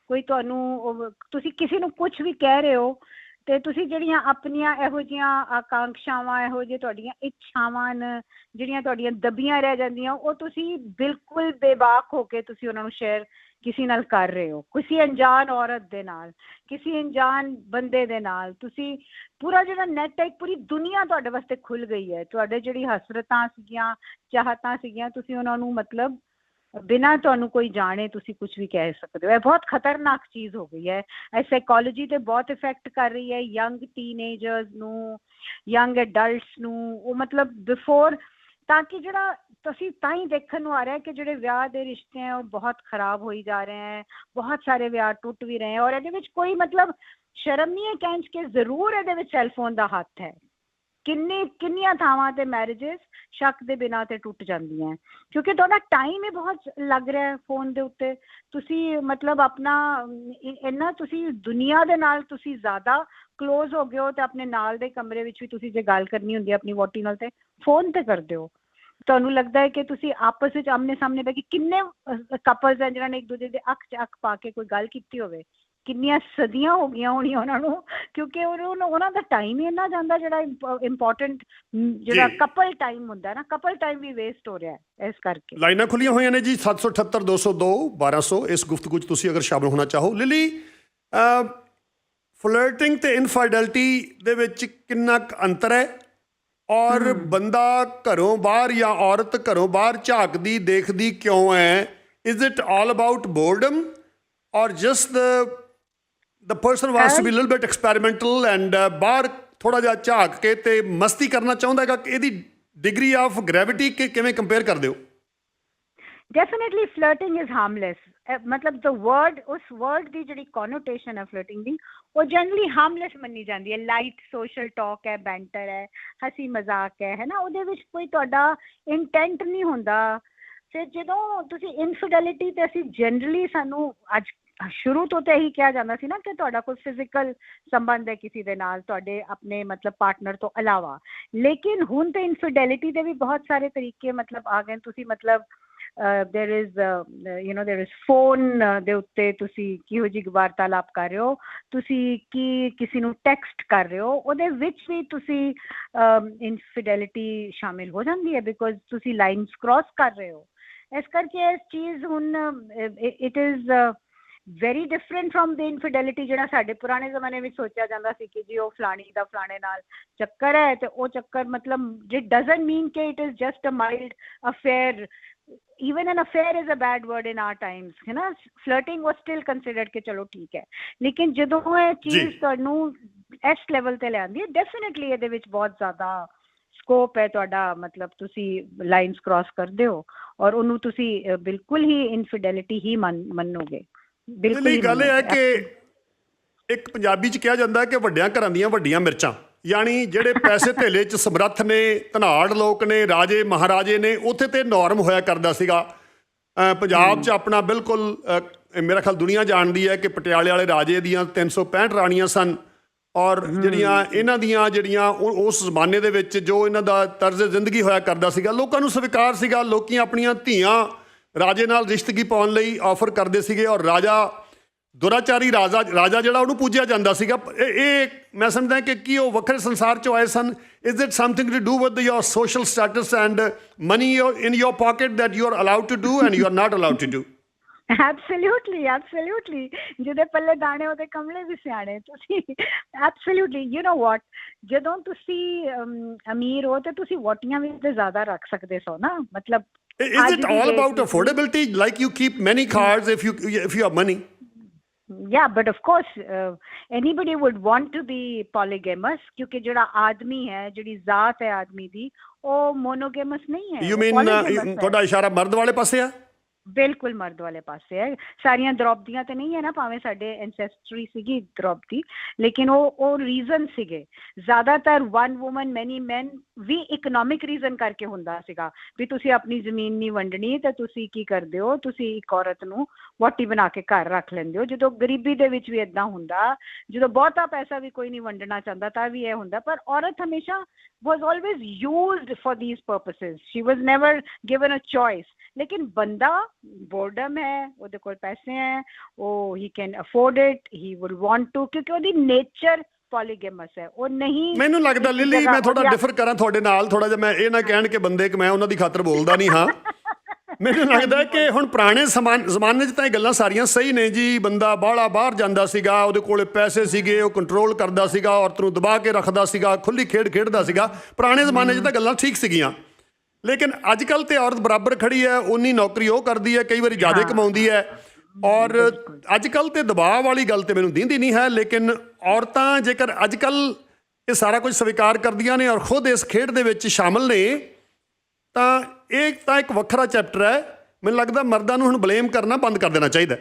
ਕੋਈ ਤੁਹਾਨੂੰ ਤੁਸੀਂ ਕਿਸੇ ਨੂੰ ਕੁਝ ਵੀ ਕਹਿ ਰਹੇ ਹੋ ਤੇ ਤੁਸੀਂ ਜਿਹੜੀਆਂ ਆਪਣੀਆਂ ਇਹੋ ਜੀਆਂ ਆਕਾਂਖਸ਼ਾਵਾਂ, ਇਹੋ ਜਿਹੇ ਤੁਹਾਡੀਆਂ ਇੱਛਾਵਾਂ ਨੇ, ਜਿਹੜੀਆਂ ਤੁਹਾਡੀਆਂ ਦਬੀਆਂ ਰਹਿ ਜਾਂਦੀਆਂ, ਉਹ ਤੁਸੀਂ ਬਿਲਕੁਲ ਬੇਬਾਕ ਹੋ ਕੇ ਤੁਸੀਂ ਉਹਨਾਂ ਨੂੰ ਸ਼ੇਅਰ ਕਿਸੇ ਨਾਲ ਕਰ ਰਹੇ ਹੋ। ਕਿਸੇ ਅਣਜਾਣ ਔਰਤ ਦੇ ਨਾਲ, ਕਿਸੇ ਅਣਜਾਣ ਬੰਦੇ ਦੇ ਨਾਲ, ਤੁਸੀਂ ਪੂਰਾ ਜਿਹੜਾ ਨੈਟ ਹੈ, ਪੂਰੀ ਦੁਨੀਆ ਤੁਹਾਡੇ ਵਾਸਤੇ ਖੁੱਲ ਗਈ ਹੈ। ਤੁਹਾਡੇ ਜਿਹੜੀ ਹਸਰਤਾਂ ਸੀਗੀਆਂ, ਚਾਹਤਾਂ ਸੀਗੀਆਂ, ਤੁਸੀਂ ਉਹਨਾਂ ਨੂੰ ਮਤਲਬ ਬਿਨਾਂ ਤੁਹਾਨੂੰ ਕੋਈ ਜਾਣੇ ਤੁਸੀਂ ਕੁਝ ਵੀ ਕਹਿ ਸਕਦੇ ਹੋ। ਇਹ ਬਹੁਤ ਖਤਰਨਾਕ ਚੀਜ਼ ਹੋ ਗਈ ਹੈ। ਇਹ ਸਾਈਕੋਲੋਜੀ ਤੇ ਬਹੁਤ ਇਫੈਕਟ ਕਰ ਰਹੀ ਹੈ। ਯੰਗ ਟੀਨੇਜਰਸ ਨੂੰ ਯੰਗ ਐਡਲਟਸ ਨੂੰ, ਉਹ ਮਤਲਬ ਬਿਫੋਰ ਤਾਂ ਕਿ ਜਿਹੜਾ ਤੁਸੀਂ ਤਾਂ ਹੀ ਦੇਖਣ ਨੂੰ ਆ ਰਿਹਾ ਕਿ ਜਿਹੜੇ ਵਿਆਹ ਦੇ ਰਿਸ਼ਤੇ ਹੈ ਉਹ ਬਹੁਤ ਖਰਾਬ ਹੋਈ ਜਾ ਰਹੇ ਹੈ, ਬਹੁਤ ਸਾਰੇ ਵਿਆਹ ਟੁੱਟ ਵੀ ਰਹੇ ਹੈ ਔਰ ਇਹਦੇ ਵਿੱਚ ਕੋਈ ਮਤਲਬ ਸ਼ਰਮ ਨਹੀਂ ਹੈ ਕਹਿਣ 'ਚ ਕਿ ਜ਼ਰੂਰ ਇਹਦੇ ਵਿੱਚ ਸੈੱਲਫੋਨ ਦਾ ਹੱਥ ਹੈ। ਕਿੰਨੀ, ਕਿੰਨੀਆਂ ਥਾਵਾਂ ਤੇ ਮੈਰਿਜਸ ਸ਼ੱਕ ਦੇ ਬਿਨਾਂ ਤੇ ਟੁੱਟ ਜਾਂਦੀਆਂ ਕਿਉਂਕਿ ਤੁਹਾਡਾ ਟਾਈਮ ਹੀ ਬਹੁਤ ਲੱਗ ਰਿਹਾ ਫੋਨ ਦੇ ਉੱਤੇ। ਤੁਸੀਂ ਮਤਲਬ ਆਪਣਾ ਇੰਨਾ ਤੁਸੀਂ ਦੁਨੀਆ ਦੇ ਨਾਲ ਤੁਸੀਂ ਜ਼ਿਆਦਾ ক্লোਜ਼ ਹੋ ਗਏ ਹੋ ਤੇ ਆਪਣੇ ਨਾਲ ਦੇ ਕਮਰੇ ਵਿੱਚ ਵੀ ਤੁਸੀਂ ਜੇ ਗੱਲ ਕਰਨੀ ਹੁੰਦੀ ਹੈ ਆਪਣੀ ਵੋਟੀ ਨਾਲ ਤੇ ਫੋਨ ਤੇ ਕਰਦੇ ਹੋ। ਤੁਹਾਨੂੰ ਲੱਗਦਾ ਹੈ ਕਿ ਤੁਸੀਂ ਆਪਸ ਵਿੱਚ ਆਮਨੇ ਸਾਹਮਣੇ ਬੈ ਕੇ ਕਿੰਨੇ ਕਪਲਸ ਹੈ ਜਿਨ੍ਹਾਂ ਨੇ ਇੱਕ ਦੂਜੇ ਦੇ ਅੱਖ 'ਚ ਅੱਖ ਪਾ ਕੇ ਕੋਈ ਗੱਲ ਕੀਤੀ ਹੋਵੇ। ਕਿੰਨੀਆਂ ਸਦੀਆਂ ਹੋ ਗਈਆਂ ਹੋਣੀਆਂ ਉਹਨਾਂ ਨੂੰ ਕਿਉਂਕਿ ਉਹਨਾਂ ਉਹਨਾਂ ਦਾ ਟਾਈਮ ਹੀ ਇੰਨਾ ਜਾਂਦਾ ਜਿਹੜਾ ਇੰਪੋਰਟੈਂਟ ਜਿਹੜਾ। ਕਪਲ ਟਾਈਮ ਹੁੰਦਾ ਨਾ ਕਪਲ ਟਾਈਮ ਵੀ ਵੇਸਟ ਹੋ ਰਿਹਾ ਹੈ ਇਸ ਕਰਕੇ। ਲਾਈਨਾਂ ਖੁੱਲੀਆਂ ਹੋਈਆਂ ਨੇ ਜੀ 778 202 1200 ਇਸ ਗੁਫ਼ਤਗੂ 'ਚ ਤੁਸੀਂ ਅਗਰ ਸ਼ਾਮਲ ਹੋਣਾ ਚਾਹੋ। ਲਿਲੀ ਫਲਰਟਿੰਗ ਤੇ ਇਨਫਾਈਡੈਲਿਟੀ ਦੇ ਵਿੱਚ ਕਿੰਨਾ ਕੁ ਅੰਤਰ ਹੈ? ਔਰ ਬੰਦਾ ਘਰੋਂ ਬਾਹਰ ਜਾਂ ਔਰਤ ਘਰੋਂ ਬਾਹਰ ਝਾਕਦੀ ਦੇਖਦੀ ਕਿਉਂ ਹੈ? Is it all about boredom or just the the person wants to be little bit experimental and ਬਾਹਰ ਥੋੜਾ ਜਿਹਾ ਝਾਕ ਕੇ ਤੇ ਮਸਤੀ ਕਰਨਾ ਚਾਹੁੰਦਾ ਹੈਗਾ ਕਿ ਇਹਦੀ ਡਿਗਰੀ ਆਫ ਗ੍ਰੈਵਿਟੀ ਕਿ ਕਿਵੇਂ ਕੰਪੇਅਰ ਕਰਦੇ ਹੋ ਡੈਫੀਨਿਟਲੀ ਫਲਰਟਿੰਗ ਇਜ਼ ਹਾਰਮਲੈਸ ਮਤਲਬ ਦ ਵਰਡ ਉਸ ਵਰਡ ਦੀ ਜਿਹੜੀ ਕੋਨੋਟੇਸ਼ਨ ਹੈ ਫਲਰਟਿੰਗ ਦੀ ਉਹ ਜਨਰਲੀ ਹਾਰਮਲੈਸ ਮੰਨੀ ਜਾਂਦੀ ਹੈ ਲਾਈਟ ਸੋਸ਼ਲ ਟਾਕ ਹੈ ਬੈਂਟਰ ਹੈ ਹਸੀ ਮਜ਼ਾਕ ਹੈ ਹੈ ਨਾ ਉਹਦੇ ਵਿੱਚ ਕੋਈ ਤੁਹਾਡਾ ਇੰਟੈਂਟ ਨਹੀਂ ਹੁੰਦਾ ਫਿਰ ਜਦੋਂ ਤੁਸੀਂ ਇਨਫਿਡੈਲਿਟੀ ਤੇ ਅਸੀਂ ਜਨਰਲੀ ਸਾਨੂੰ ਅੱਜ ਸ਼ੁਰੂ ਤੋਂ ਤਾਂ ਇਹੀ ਕਿਹਾ ਜਾਂਦਾ ਸੀ ਨਾ ਕਿ ਤੁਹਾਡਾ ਕੋਈ ਫਿਜ਼ੀਕਲ ਸੰਬੰਧ ਹੈ ਕਿਸੇ ਦੇ ਨਾਲ, ਤੁਹਾਡੇ ਆਪਣੇ ਮਤਲਬ ਪਾਰਟਨਰ ਤੋਂ ਇਲਾਵਾ। ਲੇਕਿਨ ਹੁਣ ਤਾਂ ਇਨਫਿਡੈਲਿਟੀ ਦੇ ਵੀ ਬਹੁਤ ਸਾਰੇ ਤਰੀਕੇ ਮਤਲਬ ਆ ਗਏ ਤੁਸੀਂ ਮਤਲਬ there is you know there is phone ਦੇ ਉੱਤੇ ਤੁਸੀਂ ਕਿਹੋ ਜਿਹੀ ਵਾਰਤਾਲਾਪ ਕਰ ਰਹੇ ਹੋ, ਤੁਸੀਂ ਕੀ ਕਿਸੇ ਨੂੰ ਟੈਕਸਟ ਕਰ ਰਹੇ ਹੋ, ਉਹਦੇ ਵਿੱਚ ਵੀ ਤੁਸੀਂ ਇਨਫਿਡੈਲਿਟੀ ਸ਼ਾਮਿਲ ਹੋ ਜਾਂਦੀ ਹੈ ਬਿਕੋਜ਼ ਤੁਸੀਂ ਲਾਈਨਸ ਕ੍ਰਾਸ ਕਰ ਰਹੇ ਹੋ। ਇਸ ਕਰਕੇ ਇਸ ਚੀਜ਼ ਹੁਣ it is very different from the infidelity ਜਿਹੜਾ ਸਾਡੇ ਪੁਰਾਣੇ ਜ਼ਮਾਨੇ ਵਿੱਚ ਸੋਚਿਆ ਜਾਂਦਾ ਸੀ ਕਿ ਜੀ ਉਹ ਫਲਾਣੀ ਦਾ ਫਲਾਣੇ ਨਾਲ ਚੱਕਰ ਹੈ ਤੇ ਉਹ ਚੱਕਰ ਮਤਲਬ ਇਟ ਡਸਨਟ ਮੀਨ ਕਿ it is just a mild affair even an affair is a bad word in our times ਹੈ ਨਾ? Flirting was still considered ਕਿ ਚਲੋ ਠੀਕ ਹੈ। ਲੇਕਿਨ ਜਦੋਂ ਇਹ। ਚੀਜ਼ ਤੁਹਾਨੂੰ ਇਸ ਲੈਵਲ ਤੇ ਲਿਆਂਦੀ ਹੈ ਡੈਫੀਨਿਟਲੀ ਇਹਦੇ ਵਿੱਚ ਬਹੁਤ ਜ਼ਿਆਦਾ ਸਕੋਪ ਹੈ ਤੁਹਾਡਾ ਮਤਲਬ ਤੁਸੀਂ ਲਾਈਨਸ ਕ੍ਰਾਸ ਕਰਦੇ ਹੋ ਔਰ ਉਹਨੂੰ ਤੁਸੀਂ ਅ, ਬਿਲਕੁਲ ਹੀ ਇਨਫਿਡੈਲਿਟੀ ਹੀ ਮੰਨ- ਮੰਨੋਗੇ। ਬਿਲਕੁਲ ਲਈ ਹੀ ਗੱਲ ਇਹ ਹੈ। ਕਿ ਇੱਕ ਪੰਜਾਬੀ ਚ ਕਿਹਾ ਜਾਂਦਾ ਹੈ ਕਿ ਵੱਡਿਆਂ ਘਰਾਂ ਦੀਆਂ ਵੱਡੀਆਂ ਮਿਰਚਾਂ। ਯਾਨੀ ਜਿਹੜੇ ਪੈਸੇ ਧੇਲੇ ਚ ਸਮਰੱਥ ਨੇ ਧਨਾੜ ਲੋਕ ਨੇ ਰਾਜੇ ਮਹਾਰਾਜੇ ਨੇ ਉੱਥੇ ਤੇ ਨਾਰਮ ਹੋਇਆ ਕਰਦਾ ਸੀਗਾ। ਪੰਜਾਬ ਚ ਆਪਣਾ ਬਿਲਕੁਲ ਮੇਰਾ ਖਿਆਲ ਦੁਨੀਆ ਜਾਣਦੀ ਹੈ ਕਿ ਪਟਿਆਲੇ ਵਾਲੇ ਰਾਜੇ ਦੀਆਂ 365 ਰਾਣੀਆਂ ਸਨ। ਔਰ ਜਿਹੜੀਆਂ ਇਹਨਾਂ ਦੀਆਂ ਜਿਹੜੀਆਂ ਉਸ ਜ਼ਮਾਨੇ ਦੇ ਵਿੱਚ ਜੋ ਇਹਨਾਂ ਦਾ ਤਰਜ਼ ਜ਼ਿੰਦਗੀ ਹੋਇਆ ਕਰਦਾ ਸੀਗਾ ਲੋਕਾਂ ਨੂੰ ਸਵੀਕਾਰ ਸੀਗਾ ਲੋਕੀ ਆਪਣੀਆਂ ਧੀਆਂ ਰਾਜੇ ਨਾਲ ਰਿਸ਼ਤਗੀ ਪਾਉਣ ਲਈ ਆਫਰ ਕਰਦੇ ਸੀਗੇ ਔਰ ਰਾਜਾ ਦੁਰਾਚਾਰੀ ਰਾਜਾ ਰਾਜਾ ਜਿਹੜਾ ਉਹਨੂੰ ਪੂਜਿਆ ਜਾਂਦਾ ਸੀਗਾ। ਇਹ ਮੈਂ ਸਮਝਦਾ ਕਿ ਕੀ ਉਹ ਵੱਖਰੇ ਸੰਸਾਰ ਚੋਂ ਆਏ ਸਨ। Is it something to do with your social status and money in your pocket that you are allowed to do and you are not allowed to do? Absolutely absolutely ਜਿਹਦੇ ਪੱਲੇ ਦਾਣੇ, ਉਹਦੇ ਕਮਲੇ ਵੀ ਸਿਆਣੇ ਤੁਸੀਂ। ਐਬਸੋਲੂਟਲੀ ਯੂ نو ਵਾਟ ਜਦੋਂ ਤੁਸੀਂ ਅਮੀਰ ਹੋ ਤੇ ਤੁਸੀਂ ਵੋਟੀਆਂ ਵੀ ਤੇ ਜ਼ਿਆਦਾ ਰੱਖ ਸਕਦੇ ਸੋ ਨਾ। ਮਤਲਬ is ਅੱਜ it the all date about ਵਿੱਚ- affordability like you keep many cars if you if you have money yeah but of course uh, anybody would want to be polygamous ਕਿਉਂਕਿ ਜਿਹੜਾ ਆਦਮੀ ਹੈ ਜਿਹੜੀ ਜ਼ਾਤ ਹੈ ਆਦਮੀ ਦੀ ਉਹ ਮੋਨੋਗੇਮਸ ਨਹੀਂ ਹੈ you ਉਹ mean uh, polygamous ਹੈ। ਤੁਹਾਡਾ ਇਸ਼ਾਰਾ ਮਰਦ ਵਾਲੇ ਪਾਸੇ ਆ ਬਿਲਕੁਲ ਮਰਦ ਵਾਲੇ ਪਾਸੇ ਹੈ। ਸਾਰੀਆਂ ਦਰੋਪਦੀਆਂ ਤੇ ਨਹੀਂ ਹੈ ਨਾ, ਭਾਵੇਂ ਸਾਡੇ ਐਂਸੈਸਟਰੀ ਸੀਗੀ ਦਰੋਪਦੀ ਲੇਕਿਨ ਉਹ ਉਹ ਰੀਜ਼ਨ ਸੀਗੇ। ਜ਼ਿਆਦਾਤਰ ਵਨ ਔਮਨ ਮੈਨੀ ਮੈਨ ਵੀ ਇਕਨੋਮਿਕ ਰੀਜ਼ਨ ਕਰਕੇ ਹੁੰਦਾ ਸੀਗਾ ਵੀ ਤੁਸੀਂ ਆਪਣੀ ਜ਼ਮੀਨ ਨਹੀਂ ਵੰਡਣੀ, ਤੇ ਤੁਸੀਂ ਕੀ ਕਰਦੇ ਹੋ? ਤੁਸੀਂ ਇੱਕ ਔਰਤ ਨੂੰ ਵੋਟੀ ਬਣਾ ਕੇ ਘਰ ਰੱਖ ਲੈਂਦੇ ਹੋ। ਜਦੋਂ ਗਰੀਬੀ ਦੇ ਵਿੱਚ ਵੀ ਇਦਾਂ ਹੁੰਦਾ, ਜਦੋਂ ਬਹੁਤਾ ਪੈਸਾ ਵੀ ਕੋਈ ਨਹੀਂ ਵੰਡਣਾ ਚਾਹੁੰਦਾ, ਤਾਂ ਵੀ ਇਹ ਹੁੰਦਾ। ਪਰ ਔਰਤ ਹਮੇਸ਼ਾ was always used for these purposes. She was never given a choice. ਲੇਕਿਨ ਬੰਦਾ ਬੋਰਡਮ ਹੈ ਉਹਦੇ ਕੋਲ ਪੈਸੇ ਹੈ ਉਹ ਹੀ can afford it he will want to ਕਿਉਂਕਿ ਉਹਦੀ ਨੇਚਰ ਪੋਲੀਗੇਮਸ ਹੈ ਉਹ ਨਹੀਂ ਮੈਨੂੰ ਲੱਗਦਾ ਲਿਲੀ ਮੈਂ ਥੋੜਾ ਡਿਫਰ ਕਰਾਂ ਤੁਹਾਡੇ ਨਾਲ ਥੋੜਾ ਜਿਹਾ ਮੈਂ ਇਹ ਨਾ ਕਹਿਣ ਕਿ ਬੰਦੇ ਕਿ ਮੈਂ ਉਹਨਾਂ ਦੀ ਖਾਤਰ ਬੋਲਦਾ ਨਹੀਂ ਹਾਂ ਮੈਨੂੰ ਲੱਗਦਾ ਕਿ ਹੁਣ ਪੁਰਾਣੇ ਜ਼ਮਾਨੇ 'ਚ ਤਾਂ ਇਹ ਗੱਲਾਂ ਸਾਰੀਆਂ ਸਹੀ ਨੇ ਜੀ। ਬੰਦਾ ਬਾਹਲਾ ਬਾਹਰ ਜਾਂਦਾ ਸੀਗਾ ਉਹਦੇ ਕੋਲੇ ਪੈਸੇ ਸੀਗੇ ਉਹ ਕੰਟਰੋਲ ਕਰਦਾ ਸੀਗਾ ਔਰਤ ਨੂੰ ਦਬਾ ਕੇ ਰੱਖਦਾ ਸੀਗਾ ਖੁੱਲੀ ਖੇਡ ਖੇਡਦਾ ਸੀਗਾ। ਪੁਰਾਣੇ ਜ਼ਮਾਨੇ 'ਚ ਤਾਂ ਗੱਲਾਂ ਠੀਕ ਸੀਗੀਆਂ। ਲੇਕਿਨ ਅੱਜ ਕੱਲ ਤੇ ਔਰਤ ਬਰਾਬਰ ਖੜੀ ਹੈ ਉਨੀ ਨੌਕਰੀ ਉਹ ਕਰਦੀ ਹੈ ਕਈ ਵਾਰੀ ਜ਼ਿਆਦਾ ਕਮਾਉਂਦੀ ਹੈ। ਔਰ ਅੱਜ ਕੱਲ ਤੇ ਦਬਾਅ ਵਾਲੀ ਗੱਲ ਤੇ ਮੈਨੂੰ ਦਿੰਦੀ ਨਹੀਂ ਹੈ ਲੇਕਿਨ ਔਰਤਾਂ ਜੇਕਰ ਅੱਜ ਕੱਲ ਇਹ ਸਾਰਾ ਕੁਝ ਸਵੀਕਾਰ ਕਰਦੀਆਂ ਨੇ ਔਰ ਖੁਦ ਇਸ ਖੇਡ ਦੇ ਵਿੱਚ ਸ਼ਾਮਲ ਨੇ ਤਾਂ ਇਹ ਤਾਂ ਇੱਕ ਵੱਖਰਾ ਚੈਪਟਰ ਹੈ। ਮੈਨੂੰ ਲੱਗਦਾ ਮਰਦਾਂ ਨੂੰ ਹੁਣ ਬਲੇਮ ਕਰਨਾ ਬੰਦ ਕਰ ਦੇਣਾ ਚਾਹੀਦਾ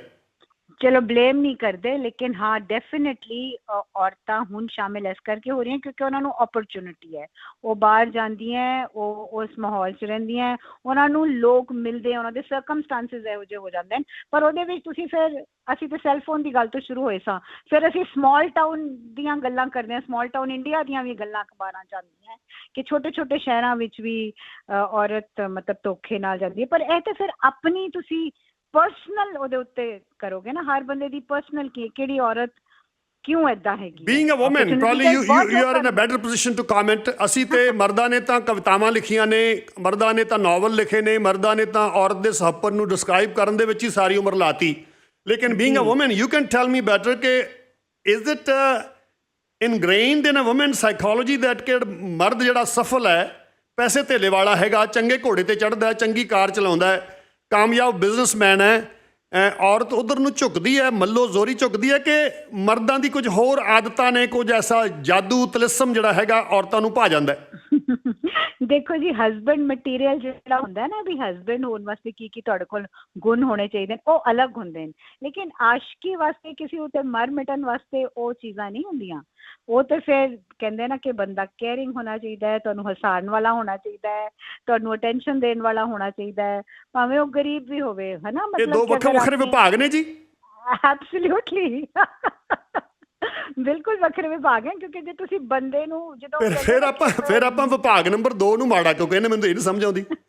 ਚਲੋ ਬਲੇਮ ਨਹੀਂ ਕਰਦੇ ਲੇਕਿਨ ਹਾਂ ਡੈਫੀਨਿਟਲੀ ਔਰਤਾਂ ਹੁਣ ਸ਼ਾਮਿਲ ਇਸ ਕਰਕੇ ਹੋ ਰਹੀਆਂ ਕਿਉਂਕਿ ਉਹਨਾਂ ਨੂੰ ਓਪਰਚ्युनिटी ਹੈ ਉਹ ਬਾਹਰ ਜਾਂਦੀਆਂ ਉਹ ਉਸ ਮਾਹੌਲ 'ਚ ਰਹਿੰਦੀਆਂ ਉਹਨਾਂ ਨੂੰ ਲੋਕ ਮਿਲਦੇ ਉਹਨਾਂ ਦੇ ਸਰਕਮਸਟੈਂਸਸ ਇਹੋ ਜਿਹੇ ਹੋ ਜਾਂਦੇ ਪਰ ਉਹਦੇ ਵਿੱਚ ਤੁਸੀਂ ਫਿਰ ਅਸੀਂ ਤੇ ਸੈਲਫੋਨ ਦੀ ਗੱਲ ਤੋਂ ਸ਼ੁਰੂ ਹੋਏ ਸਾਂ ਫਿਰ ਅਸੀਂ ਸਮਾਲ ਟਾਊਨ ਦੀਆਂ ਗੱਲਾਂ ਕਰਦੇ ਹਾਂ ਸਮਾਲ ਟਾਊਨ ਇੰਡੀਆ ਦੀਆਂ ਵੀ ਗੱਲਾਂ ਅਖਬਾਰਾਂ ਜਾਂਦੀਆਂ ਕਿ ਛੋਟੇ ਛੋਟੇ ਸ਼ਹਿਰਾਂ ਵਿੱਚ ਵੀ ਔਰਤ ਮਤਲਬ ਧੋਖੇ ਨਾਲ ਜਾਂਦੀ ਹੈ ਪਰ ਇਹ ਤਾਂ ਫਿਰ ਆਪਣੀ ਤੁਸੀਂ ਪਰਸਨਲ ਉਹਦੇ ਉੱਤੇ ਕਰੋਗੇ ਨਾ ਹਰ ਬੰਦੇ ਦੀ ਪਰਸਨਲ ਕੀ ਕਿਹੜੀ ਔਰਤ ਕਿਉਂ ਐਦਾਂ ਹੈਗੀ? Being a woman probably you you are in a better position to comment ਅਸੀਂ ਤੇ ਮਰਦਾਂ ਨੇ ਤਾਂ ਕਵਿਤਾਵਾਂ ਲਿਖੀਆਂ ਨੇ ਮਰਦਾਂ ਨੇ ਤਾਂ ਨਾਵਲ ਲਿਖੇ ਨੇ ਮਰਦਾਂ ਨੇ ਤਾਂ ਔਰਤ ਦੇ ਸਹੱਪਰ ਨੂੰ ਡਿਸਕ੍ਰਾਈਬ ਕਰਨ ਦੇ ਵਿੱਚ ਹੀ ਸਾਰੀ ਉਮਰ ਲਾਤੀ। ਲੇਕਿਨ being a woman you can tell me better ਕਿ is it ingrained in a woman psychology that ਕਿ ਮਰਦ ਜਿਹੜਾ ਸਫਲ ਹੈ ਪੈਸੇ ਧੇਲੇ ਵਾਲਾ ਹੈਗਾ ਚੰਗੇ ਘੋੜੇ ਤੇ ਚੜ੍ਹਦਾ ਹੈ ਚੰਗੀ ਕਾਰ ਚਲਾਉਂਦਾ ਹੈ ਕਾਮਯਾਬ ਬਿਜ਼ਨਸਮੈਨ ਹੈ ਔਰਤ ਉਧਰ ਨੂੰ ਝੁਕਦੀ ਹੈ, ਮੱਲੋ ਜ਼ੋਰੀ ਝੁਕਦੀ ਹੈ ਕਿ ਮਰਦਾਂ ਦੀ ਕੁਝ ਹੋਰ ਆਦਤਾਂ ਨੇ, ਕੁਝ ਐਸਾ ਜਾਦੂ ਤਲਿਸਮ ਜਿਹੜਾ ਹੈਗਾ ਔਰਤਾਂ ਨੂੰ ਭਾ ਜਾਂਦਾ ਹੈ। ਦੇਖੋ ਜੀ ਹਸਬੰਡ ਮਟੀਰੀਅਲ ਜਿਹੜਾ ਹੁੰਦਾ ਨਾ ਵੀ ਹਸਬੰਡ ਹੋਣ ਵਾਸਤੇ ਕੀ ਕੀ ਤੁਹਾਡੇ ਕੋਲ ਗੁਣ ਹੋਣੇ ਚਾਹੀਦੇ ਨੇ ਉਹ ਅਲੱਗ ਹੁੰਦੇ ਨੇ। ਲੇਕਿਨ ਆਸ਼ਕੀ ਵਾਸਤੇ ਕਿਸੇ ਉਤੇ ਮਰ ਮਿਟਣ ਵਾਸਤੇ ਉਹ ਚੀਜ਼ਾਂ ਨਹੀਂ ਹੁੰਦੀਆਂ। ਉਹ ਤੇ ਫਿਰ ਕਹਿੰਦੇ ਨਾ ਕਿ ਬੰਦਾ ਕੇਅਰਿੰਗ ਹੋਣਾ ਚਾਹੀਦਾ ਹੈ ਤੁਹਾਨੂੰ ਹਸਾਉਣ ਵਾਲਾ ਹੋਣਾ ਚਾਹੀਦਾ ਹੈ ਤੁਹਾਨੂੰ ਅਟੈਂਸ਼ਨ ਦੇਣ ਵਾਲਾ ਹੋਣਾ ਚਾਹੀਦਾ ਹੈ। ਭਾਵੇਂ ਉਹ ਗਰੀਬ ਵੀ ਹੋਵੇ ਹਨਾ? ਇਹ ਮਤਲਬ ਦੋ ਕਿ ਵੱਖਰੇ ਵੱਖਰੇ ਵਿਭਾਗ ਨੇ ਜੀ। [LAUGHS] ਐਬਸੋਲੂਟਲੀ ਬਿਲਕੁਲ ਵੱਖਰੇ ਵਿਭਾਗ ਹੈ ਕਿਉਂਕਿ ਜੇ ਤੁਸੀਂ ਬੰਦੇ ਨੂੰ ਜਦੋਂ ਫਿਰ ਫਿਰ ਆਪਾਂ ਫਿਰ ਆਪਾਂ ਵਿਭਾਗ ਨੰਬਰ 2 ਨੂੰ ਮਾੜਾ ਕਿਉਂ ਕਹਿੰਦੇ ਮੈਨੂੰ ਤਾਂ ਇਹ ਨਹੀਂ ਸਮਝ ਆਉਂਦੀ। [LAUGHS]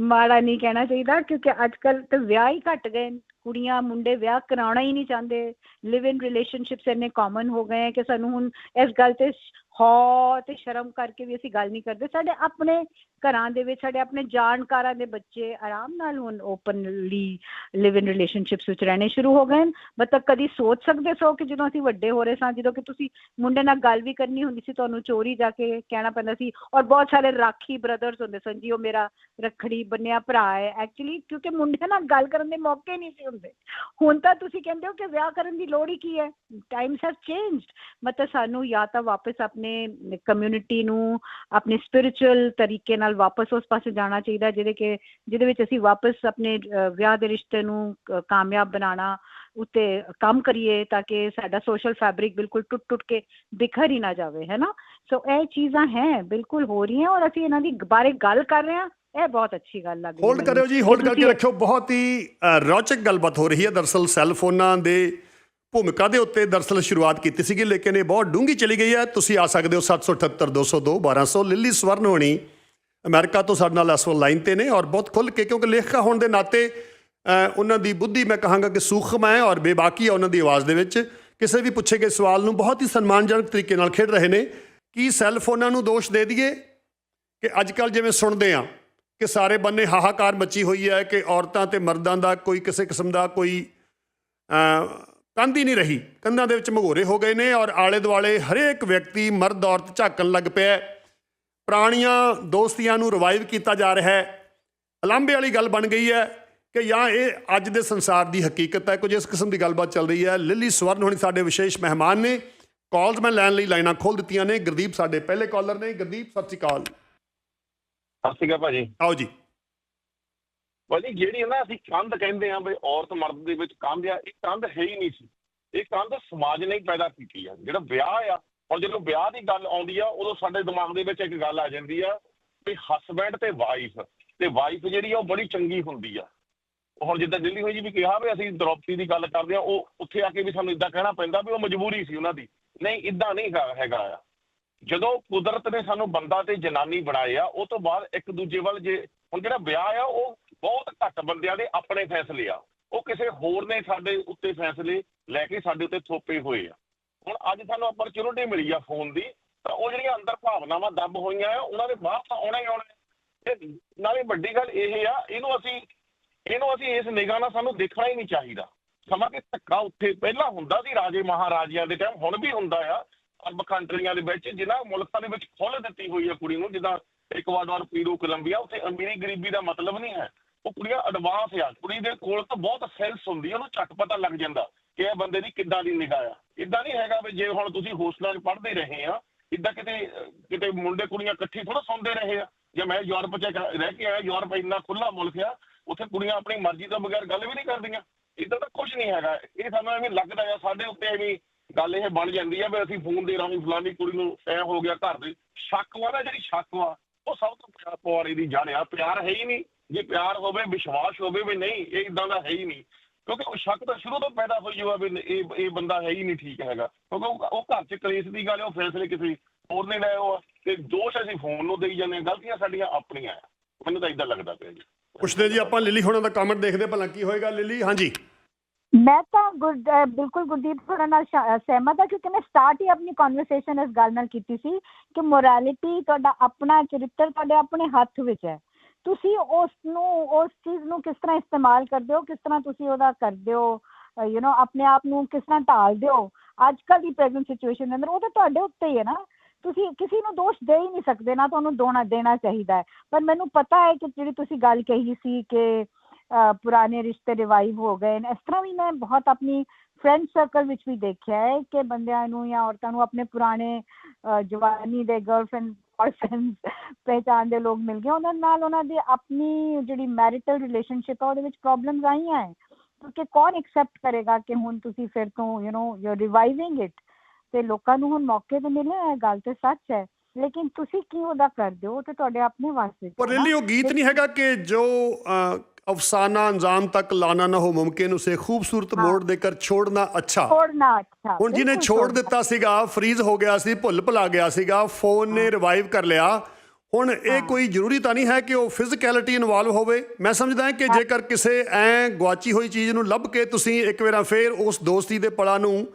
ਮਾੜਾ ਨਹੀਂ ਕਹਿਣਾ ਚਾਹੀਦਾ ਕਿਉਂਕਿ ਅੱਜ ਕੱਲ ਤੇ ਵਿਆਹ ਹੀ ਘਟ ਗਏ। ਕੁੜੀਆਂ ਮੁੰਡੇ ਵਿਆਹ ਕਰਾਉਣਾ ਹੀ ਨਹੀਂ ਚਾਹੁੰਦੇ। ਲਿਵ ਇਨ ਰਿਲੇਸ਼ਨਸ਼ਿਪਸ ਇੰਨੇ ਕਾਮਨ ਹੋ ਗਏ ਕਿ ਸਾਨੂੰ ਹੁਣ ਇਸ ਗੱਲ ਤੇ ਹਾਂ ਤੇ ਸ਼ਰਮ ਕਰਕੇ ਵੀ ਅਸੀਂ ਗੱਲ ਨਹੀਂ ਕਰਦੇ। ਸਾਡੇ ਆਪਣੇ ਘਰਾਂ ਦੇ ਵਿੱਚ ਸਾਡੇ ਆਪਣੇ ਜਾਣਕਾਰਾਂ ਦੇ ਬੱਚੇ ਆਰਾਮ ਨਾਲ ਹੁਣ ਓਪਨਲੀ ਲਿਵ ਇਨ ਰਿਲੇਸ਼ਨਸ਼ਿਪਸ ਵਿੱਚ ਰਹਿਣੇ ਸ਼ੁਰੂ ਹੋ ਗਏ ਮਤਲਬ ਕਦੀ ਸੋਚ ਸਕਦੇ ਸੋ ਕਿ ਜਦੋਂ ਅਸੀਂ ਵੱਡੇ ਹੋ ਰਹੇ ਸਾਂ, ਜਦੋਂ ਕਿ ਤੁਸੀਂ ਮੁੰਡੇ ਨਾਲ ਗੱਲ ਵੀ ਕਰਨੀ ਹੁੰਦੀ ਸੀ, ਤੁਹਾਨੂੰ ਚੋਰੀ ਜਾ ਕੇ ਕਹਿਣਾ ਪੈਂਦਾ ਸੀ ਔਰ ਬਹੁਤ ਸਾਰੇ ਰਾਖੀ ਬ੍ਰਦਰਸ ਹੁੰਦੇ ਸਨ ਜੀ, ਉਹ ਮੇਰਾ ਰੱਖੜੀ ਬੰਨਿਆ ਭਰਾ ਹੈ। ਐਕਚੁਅਲੀ ਕਿਉਂਕਿ ਮੁੰਡੇ ਨਾਲ ਗੱਲ ਕਰਨ ਦੇ ਮੌਕੇ ਨਹੀਂ ਸੀ ਹੁੰਦੇ। ਹੁਣ ਤਾਂ ਤੁਸੀਂ ਕਹਿੰਦੇ ਹੋ ਕਿ ਵਿਆਹ ਕਰਨ ਦੀ ਲੋੜ ਹੀ ਕੀ ਹੈ? ਟਾਈਮਸ ਹੈਵ ਚੇਂਜਡ ਮਤਲਬ ਸਾਨੂੰ ਜਾਂ ਤਾਂ ਵਾਪਸ ਆਪਣੇ ਕਮਿਊਨਿਟੀ ਨੂੰ, ਆਪਣੇ ਸਪਿਰਚੁਅਲ ਤਰੀਕੇ ਨਾਲ ਵਾਪਸ ਉਸ ਪਾਸੇ ਜਾਣਾ ਚਾਹੀਦਾ ਜਿਹਦੇ ਕਿ ਜਿਹਦੇ ਵਿੱਚ ਅਸੀਂ ਵਾਪਸ ਆਪਣੇ ਵਿਆਹ ਦੇ ਰਿਸ਼ਤੇ ਨੂੰ ਕਾਮਯਾਬ ਬਣਾਉਣਾ ਉੱਤੇ ਕੰਮ ਕਰੀਏ ਤਾਂ ਕਿ ਸਾਡਾ ਸੋਸ਼ਲ ਫੈਬਰਿਕ ਬਿਲਕੁਲ ਟੁੱਟ ਟੁੱਟ ਕੇ ਬਿਖਰ ਹੀ ਨਾ ਜਾਵੇ ਹੈ ਨਾ? ਸੋ ਇਹ ਚੀਜ਼ਾਂ ਹੈ ਬਿਲਕੁਲ ਹੋ ਰਹੀਆਂ ਔਰ ਅਸੀਂ ਇਹਨਾਂ ਦੀ ਬਾਰੇ ਗੱਲ ਕਰ ਰਹੇ ਹਾਂ। ਇਹ ਬਹੁਤ ਅੱਛੀ ਗੱਲ ਲੱਗ ਰਹੀ ਹੋਲਡ ਮੈਨੂੰ। ਕਰਿਓ ਜੀ ਹੋਲਡ ਕਰਕੇ ਰੱਖਿਓ। ਬਹੁਤ ਹੀ ਰੌਚਕ ਗੱਲਬਾਤ ਹੋ ਰਹੀ ਹੈ। ਦਰਸਲ ਸੈੱਲ ਫੋਨਾਂ ਦੇ ਭੂਮਿਕਾ ਦੇ ਉੱਤੇ ਦਰਸਲ ਸ਼ੁਰੂਆਤ ਕੀਤੀ ਸੀਗੀ ਲੇਕਿਨ ਇਹ ਬਹੁਤ ਡੂੰਘੀ ਚਲੀ ਗਈ ਹੈ। ਤੁਸੀਂ ਆ ਸਕਦੇ ਹੋ 778 202 1200 ਲਿੱਲੀ ਸਵਰਨ ਹੋਣੀ। ਅਮਰੀਕਾ ਤੋਂ ਸਾਡੇ ਨਾਲ ਇਸ ਵੇਲੇ ਲਾਈਨ ਤੇ ਨੇ ਔਰ ਬਹੁਤ ਖੁੱਲ ਕੇ, ਕਿਉਂਕਿ ਲੇਖਕ ਹੋਣ ਦੇ ਨਾਤੇ ਉਹਨਾਂ ਦੀ ਬੁੱਧੀ ਮੈਂ ਕਹਾਂਗਾ ਕਿ ਸੂਖਮ ਹੈ ਔਰ ਬੇਬਾਕੀ ਹੈ ਉਹਨਾਂ ਦੀ ਆਵਾਜ਼ ਦੇ ਵਿੱਚ। ਕਿਸੇ ਵੀ ਪੁੱਛੇ ਗਏ ਸਵਾਲ ਨੂੰ ਬਹੁਤ ਹੀ ਸਨਮਾਨਜਨਕ ਤਰੀਕੇ ਨਾਲ ਖੇਡ ਰਹੇ ਨੇ। ਕੀ ਸੈੱਲ ਫੋਨਾਂ ਨੂੰ ਦੋਸ਼ ਦੇ ਦਈਏ? ਕਿ ਅੱਜ ਕੱਲ ਜਿਵੇਂ ਸੁਣਦੇ ਆ ਕਿ ਸਾਰੇ ਬੰਨੇ ਹਾਹਾਕਾਰ ਮੱਚੀ ਹੋਈ ਹੈ ਕਿ ਔਰਤਾਂ ਤੇ ਮਰਦਾਂ ਦਾ ਕੋਈ ਕਿਸੇ ਕਿਸਮ ਦਾ ਕੋਈ ਕੰਧ ਹੀ ਨਹੀਂ ਰਹੀ। ਕੰਧਾਂ ਦੇ ਵਿੱਚ ਮਘੋਰੇ ਹੋ ਗਏ ਨੇ ਔਰ ਆਲੇ ਦੁਆਲੇ ਹਰੇਕ ਵਿਅਕਤੀ ਮਰਦ ਔਰਤ ਝਾਕਣ ਲੱਗ ਪਿਆ ਪੁਰਾਣੀਆਂ ਦੋਸਤੀਆਂ ਨੂੰ ਰਿਵਾਈਵ ਕੀਤਾ ਜਾ ਰਿਹਾ ਹੈ। ਅਲੰਬੇ ਵਾਲੀ ਗੱਲ ਬਣ ਗਈ ਹੈ ਕਿ ਜਾਂ ਇਹ ਅੱਜ ਦੇ ਸੰਸਾਰ ਦੀ ਹਕੀਕਤ ਹੈ। ਕੁਝ ਇਸ ਕਿਸਮ ਦੀ ਗੱਲਬਾਤ ਚੱਲ ਰਹੀ ਹੈ। ਲਿਲੀ ਸਵਰਨ ਹੋਣੀ ਸਾਡੇ ਵਿਸ਼ੇਸ਼ ਮਹਿਮਾਨ ਨੇ। ਕਾਲਸ ਮੈਂ ਲੈਣ ਲਈ ਲਾਈਨਾਂ ਖੋਲ ਦਿੱਤੀਆਂ ਨੇ। ਗੁਰਦੀਪ ਸਾਡੇ ਪਹਿਲੇ ਕਾਲਰ ਨੇ। ਗੁਰਦੀਪ ਸਤਿ ਸ਼੍ਰੀ ਅਕਾਲ। ਸਤਿ ਸ਼੍ਰੀ ਅਕਾਲ ਭਾਜੀ। ਆਓ ਜੀ। ਭਾਜੀ ਜਿਹੜੀ ਨਾ ਅਸੀਂ ਕੰਧ ਕਹਿੰਦੇ ਆ ਬਈ ਔਰਤ ਮਰਦ ਦੇ ਵਿੱਚ ਕੰਧ ਆ ਇਹ ਕੰਧ ਹੈ ਹੀ ਨਹੀਂ ਸੀ। ਇਹ ਕੰਧ ਸਮਾਜ ਨੇ ਹੀ ਪੈਦਾ ਕੀਤੀ ਆ। ਜਿਹੜਾ ਵਿਆਹ ਆ ਹੁਣ ਜਦੋਂ ਵਿਆਹ ਦੀ ਗੱਲ ਆਉਂਦੀ ਆ, ਉਦੋਂ ਸਾਡੇ ਦਿਮਾਗ ਦੇ ਵਿੱਚ ਇੱਕ ਗੱਲ ਆ ਜਾਂਦੀ ਆ ਵੀ ਹਸਬੈਂਡ ਤੇ ਵਾਈਫ ਤੇ ਵਾਈਫ ਜਿਹੜੀ ਆ ਉਹ ਬੜੀ ਚੰਗੀ ਹੁੰਦੀ ਆ। ਹੁਣ ਜਿੱਦਾਂ ਦਿੱਲੀ ਹੋਈ ਜੀ ਵੀ ਕਿਹਾ ਵੀ ਅਸੀਂ ਦ੍ਰੋਪਦੀ ਦੀ ਗੱਲ ਕਰਦੇ ਆ, ਉਹ ਉੱਥੇ ਆ ਕੇ ਵੀ ਸਾਨੂੰ ਇਦਾਂ ਕਹਿਣਾ ਪੈਂਦਾ ਵੀ ਉਹ ਮਜਬੂਰੀ ਸੀ ਉਹਨਾਂ ਦੀ। ਨਹੀਂ ਇਦਾਂ ਨਹੀਂ ਹੈਗਾ- ਹੈਗਾ ਆ। ਜਦੋਂ ਕੁਦਰਤ ਨੇ ਸਾਨੂੰ ਬੰਦਾ ਤੇ ਜਨਾਨੀ ਬਣਾਏ ਆ, ਉਹ ਤੋਂ ਬਾਅਦ ਇੱਕ ਦੂਜੇ ਵੱਲ ਜੇ, ਹੁਣ ਜਿਹੜਾ ਵਿਆਹ ਆ, ਉਹ ਬਹੁਤ ਘੱਟ ਬੰਦਿਆਂ ਦੇ ਆਪਣੇ ਫੈਸਲੇ ਆ। ਉਹ ਕਿਸੇ ਹੋਰ ਨੇ ਸਾਡੇ ਉੱਤੇ ਫੈਸਲੇ ਲੈ ਕੇ ਸਾਡੇ ਉੱਤੇ ਥੋਪੇ ਹੋਏ ਆ। ਹੁਣ ਅੱਜ ਸਾਨੂੰ ਅਪਰਚੂਨਿਟੀ ਮਿਲੀ ਆ ਫੋਨ ਦੀ, ਤਾਂ ਉਹ ਜਿਹੜੀਆਂ ਅੰਦਰ ਭਾਵਨਾਵਾਂ ਦੱਬ ਹੋਈਆਂ ਆ, ਉਹਨਾਂ ਦੇ ਬਾਹਰ ਤਾਂ ਆਉਣਾ ਹੀ ਆਉਣਾ ਹੈ। ਨਾਲੇ ਵੱਡੀ ਗੱਲ ਇਹ ਆ, ਇਹਨੂੰ ਅਸੀਂ ਇਹਨੂੰ ਅਸੀਂ ਇਸ ਨਿਗਾਹ ਨਾਲ ਸਾਨੂੰ ਦੇਖਣਾ ਹੀ ਨਹੀਂ ਚਾਹੀਦਾ। ਸਮਾਂ ਕਿ ਧੱਕਾ ਉੱਥੇ ਪਹਿਲਾਂ ਹੁੰਦਾ ਸੀ ਰਾਜੇ ਮਹਾਰਾਜਿਆਂ ਦੇ ਟਾਈਮ ਹੁਣ ਵੀ ਹੁੰਦਾ ਆ। ਅਰਬ ਕੰਟਰੀਆਂ ਦੇ ਵਿੱਚ ਜਿਨ੍ਹਾਂ ਮੁਲਕਾਂ ਦੇ ਵਿੱਚ ਖੁੱਲ੍ਹ ਦਿੱਤੀ ਹੋਈ ਹੈ ਕੁੜੀ ਨੂੰ, ਜਿੱਦਾਂ ਇਕਵਾਡੋਰ ਪੀਰੂ ਕੋਲੰਬੀਆ, ਉੱਥੇ ਅਮੀਰੀ ਗਰੀਬੀ ਦਾ ਮਤਲਬ ਨਹੀਂ ਹੈ। ਉਹ ਕੁੜੀਆਂ ਐਡਵਾਂਸ ਆ, ਕੁੜੀ ਦੇ ਕੋਲ ਤਾਂ ਬਹੁਤ ਸੈਂਸ ਹੁੰਦੀ ਹੈ ਉਹਨੂੰ ਝੱਟ ਪਤਾ ਲੱਗ ਜਾਂਦਾ ਕਿ ਇਹ ਬੰਦੇ ਦੀ ਕਿੱਦਾਂ ਦੀ ਨਿਗਾਹ ਆ। ਇਦਾਂ ਨਹੀਂ ਹੈਗਾ ਵੀ ਜੇ ਹੁਣ ਤੁਸੀਂ ਹੋਸਟਲਾਂ 'ਚ ਪੜ੍ਹਦੇ ਰਹੇ ਆ ਇਦਾਂ ਕਿਤੇ ਕਿਤੇ ਮੁੰਡੇ ਕੁੜੀਆਂ ਇਕੱਠੀ ਥੋੜਾ ਸੌਂਦੇ ਰਹੇ ਆ। ਜੇ ਮੈਂ ਯੂਰਪ 'ਚ ਰਹਿ ਕੇ ਆਇਆ, ਯੂਰਪ ਇੰਨਾ ਖੁੱਲਾ ਮੁਲਕ ਆ, ਉੱਥੇ ਕੁੜੀਆਂ ਆਪਣੀ ਮਰਜ਼ੀ ਤੋਂ ਬਗੈਰ ਗੱਲ ਵੀ ਨਹੀਂ ਕਰਦੀਆਂ। ਇਦਾਂ ਤਾਂ ਕੁਝ ਨਹੀਂ ਹੈਗਾ। ਇਹ ਸਾਨੂੰ ਐਵੇਂ ਲੱਗਦਾ ਆ, ਸਾਡੇ ਉੱਤੇ ਐਵੇਂ ਗੱਲ ਇਹ ਬਣ ਜਾਂਦੀ ਆ ਵੀ ਅਸੀਂ ਫੋਨ ਦੇ ਰਾਹੀਂ ਫਲਾਨੀ ਕੁੜੀ ਨੂੰ ਐ ਹੋ ਗਿਆ ਘਰ ਦੇ। ਸ਼ੱਕ ਵਾ ਨਾ, ਜਿਹੜੀ ਸ਼ੱਕ ਵਾ ਉਹ ਸਭ ਤੋਂ ਪਿਆਰ ਪਵਾਰੀ ਦੀ ਜੜ ਆ ਪਿਆਰ ਹੈ ਹੀ ਨਹੀਂ। ਜੇ ਪਿਆਰ ਹੋਵੇ, ਵਿਸ਼ਵਾਸ ਹੋਵੇ ਵੀ ਨਹੀਂ, ਇਹ ਇਦਾਂ ਦਾ ਹੈ ਹੀ ਨਹੀਂ। ਕਿਉਂਕਿ ਉਹ ਸ਼ੱਕ ਤਾਂ ਸ਼ੁਰੂ ਤੋਂ ਪੈਦਾ ਹੋਈ ਜੂਆ ਵੀ ਇਹ ਇਹ ਬੰਦਾ ਹੈ ਹੀ ਨਹੀਂ ਠੀਕ ਹੈਗਾ। ਕਿਉਂਕਿ ਉਹ ਉਹ ਘਰ 'ਚ ਕਲੇਸ਼ ਦੀ ਗੱਲ ਉਹ ਫੈਸਲੇ ਕਿਸੇ ਹੋਰ ਨੇ ਲਏ ਹੋ ਤੇ ਦੋਸ਼ ਅਸੀਂ ਫੋਨ ਨੂੰ ਦੇਈ ਜਾਂਦੇ ਹਾਂ ਗਲਤੀਆਂ ਸਾਡੀਆਂ ਆਪਣੀਆਂ ਆ। ਮੈਨੂੰ ਤਾਂ ਇਦਾਂ ਲੱਗਦਾ ਪਿਆ ਜੀ। ਪੁੱਛਦੇ ਜੀ ਆਪਾਂ ਲਿਲੀ ਹੋਣਾ ਦਾ ਕਮੈਂਟ ਦੇਖਦੇ ਭਲਾ ਕੀ ਹੋਏਗਾ ਲਿਲੀ? ਹਾਂਜੀ। ਮੈਂ ਤਾਂ ਬਿਲਕੁਲ ਗੁਰਦੀਪ ਤੁਹਾਡੇ ਨਾਲ ਸਹਿਮਤ ਹਾਂ ਕਿਉਂਕਿ ਮੈਂ ਸਟਾਰਟ ਹੀ ਆਪਣੀ ਕਨਵਰਸੇਸ਼ਨ ਇਸ ਗੱਲ ਨਾਲ ਕੀਤੀ ਸੀ ਕਿ ਮੋਰੈਲਿਟੀ ਤੁਹਾਡਾ ਆਪਣਾ ਚਰਿੱਤਰ ਤੁਹਾਡੇ ਆਪਣੇ ਹੱਥ ਵਿੱਚ ਹੈ। ਤੁਸੀਂ ਉਸ ਨੂੰ, ਉਸ ਚੀਜ਼ ਨੂੰ ਕਿਸ ਤਰ੍ਹਾਂ ਇਸਤੇਮਾਲ ਕਰਦੇ ਹੋ, ਕਿਸ ਤਰ੍ਹਾਂ ਤੁਸੀਂ ਉਹਦਾ ਕਰਦੇ ਹੋ ਯੂ نو ਆਪਣੇ ਆਪ ਨੂੰ ਕਿਸ ਤਰ੍ਹਾਂ ਢਾਲਦੇ ਹੋ ਅੱਜ ਕੱਲ੍ਹ ਦੀ ਪ੍ਰੈਜ਼ੈਂਟ ਸਿਚੁਏਸ਼ਨ ਦੇ ਅੰਦਰ ਉਹ ਤਾਂ ਤੁਹਾਡੇ ਉੱਤੇ ਹੀ ਹੈ ਨਾ। ਤੁਸੀਂ ਕਿਸੇ ਨੂੰ ਦੋਸ਼ ਦੇ ਹੀ ਨਹੀਂ ਸਕਦੇ, ਨਾ ਤੁਹਾਨੂੰ ਦੋਣਾ, ਦੇਣਾ ਚਾਹੀਦਾ ਹੈ। ਪਰ ਮੈਨੂੰ ਪਤਾ ਹੈ ਕਿ ਜਿਹੜੀ ਤੁਸੀਂ ਗੱਲ ਕਹੀ ਸੀ ਕਿ ਪੁਰਾਣੇ ਰਿਸ਼ਤੇ ਰਿਵਾਈਵ ਹੋ ਗਏ ਨੇ, ਇਸ ਤਰ੍ਹਾਂ ਵੀ ਮੈਂ ਬਹੁਤ ਆਪਣੀ ਫਰੈਂਡ ਸਰਕਲ ਵਿੱਚ ਵੀ ਦੇਖਿਆ ਹੈ ਕਿ ਬੰਦਿਆਂ ਨੂੰ ਜਾਂ ਔਰਤਾਂ ਨੂੰ ਆਪਣੇ ਪੁਰਾਣੇ ਜਵਾਨੀ ਦੇ ਗਰਲਫ੍ਰੈਂਡ ਪਰਸਨਸ [LAUGHS] ਪਹਿਚਾਣ ਦੇ ਲੋਕ ਮਿਲ ਗਏ। ਉਹਨਾਂ ਨਾਲ ਉਹਨਾਂ ਦੀ ਆਪਣੀ ਜਿਹੜੀ ਮੈਰਿਟਲ ਰਿਲੇਸ਼ਨਸ਼ਿਪ ਆ ਉਹਦੇ ਵਿੱਚ ਪ੍ਰੋਬਲਮਸ ਆਈਆਂ ਹੈ ਕਿਉਂਕਿ ਕੌਣ ਐਕਸੈਪਟ ਕਰੇਗਾ ਕਿ ਹੁਣ ਤੁਸੀਂ ਫਿਰ ਤੋਂ you know you reviving it ਤੇ ਲੋਕਾਂ ਨੂੰ ਹੁਣ ਮੌਕੇ ਤੇ ਮਿਲਿਆ ਹੈ ਗੱਲ ਤੇ ਸੱਚ ਹੈ ਲੇਕਿਨ ਤੁਸੀਂ ਕੀ ਉਹਦਾ ਕਰਦੇ ਹੋ? ਤੇ ਤੁਹਾਡੇ ਆਪਣੇ ਵਾਸਤੇ ਪਰ ਰੀਲੀ ਉਹ ਗੀਤ ਨਹੀਂ ਹੈਗਾ ਕਿ ਜੋ ਅਫਸਾਨਾ ਅੰਜਾਮ ਤੱਕ ਲਾਣਾ ਨਾ ਹੋ ਮੁਮਕਿਨ ਉਸੇ ਖੂਬਸੂਰਤ ਮੋੜ ਦੇ ਕਰ ਛੋੜਨਾ ਅੱਛਾ। ਛੋੜਨਾ ਅੱਛਾ ਹੁਣ ਜਿਹਨੇ ਛੋੜ ਦਿੱਤਾ ਸੀਗਾ ਫਰੀਜ਼ ਹੋ ਗਿਆ ਸੀ ਭੁੱਲ ਭੁਲਾ ਗਿਆ ਸੀਗਾ ਫੋਨ ਨੇ ਰਿਵਾਈਵ ਕਰ ਲਿਆ। ਹੁਣ ਇਹ ਕੋਈ ਜ਼ਰੂਰੀ ਤਾਂ ਨਹੀਂ ਹੈ ਕਿ ਉਹ ਫਿਜ਼ੀਕੈਲਿਟੀ ਇਨਵੋਲਵ ਹੋਵੇ। ਮੈਂ ਸਮਝਦਾ ਕਿ ਜੇਕਰ ਕਿਸੇ ਐ ਗਵਾਚੀ ਹੋਈ ਚੀਜ਼ ਨੂੰ ਲੱਭ ਕੇ ਤੁਸੀਂ ਇੱਕ ਵਾਰ ਫੇਰ ਉਸ ਦੋਸਤੀ ਦੇ ਪਲਾਂ ਨੂੰ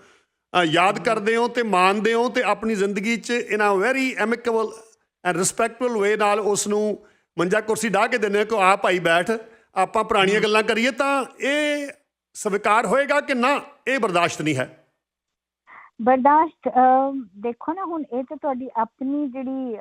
ਯਾਦ ਕਰਦੇ ਹੋ ਤੇ ਮਾਣਦੇ ਹੋ ਤੇ ਆਪਣੀ ਜ਼ਿੰਦਗੀ 'ਚ in a very amicable and respectful way ਨਾਲ ਉਸ ਨੂੰ ਮੰਜਾ ਕੁਰਸੀ ਢਾ ਕੇ ਦਿੰਦੇ ਹੋ ਕਿ ਆ ਭਾਈ ਬੈਠ। ਆਪਾਂ ਪੁਰਾਣੀਆਂ ਗੱਲਾਂ ਕਰੀਏ ਤਾਂ ਇਹ ਸਵੀਕਾਰ ਹੋਏਗਾ ਕਿ ਨਾ ਇਹ ਬਰਦਾਸ਼ਤ ਨਹੀਂ ਹੈ? ਬਰਦਾਸ਼ਤ ਦੇਖੋ ਨਾ ਹੁਣ ਇਹ ਤਾਂ ਤੁਹਾਡੀ ਆਪਣੀ ਜਿਹੜੀ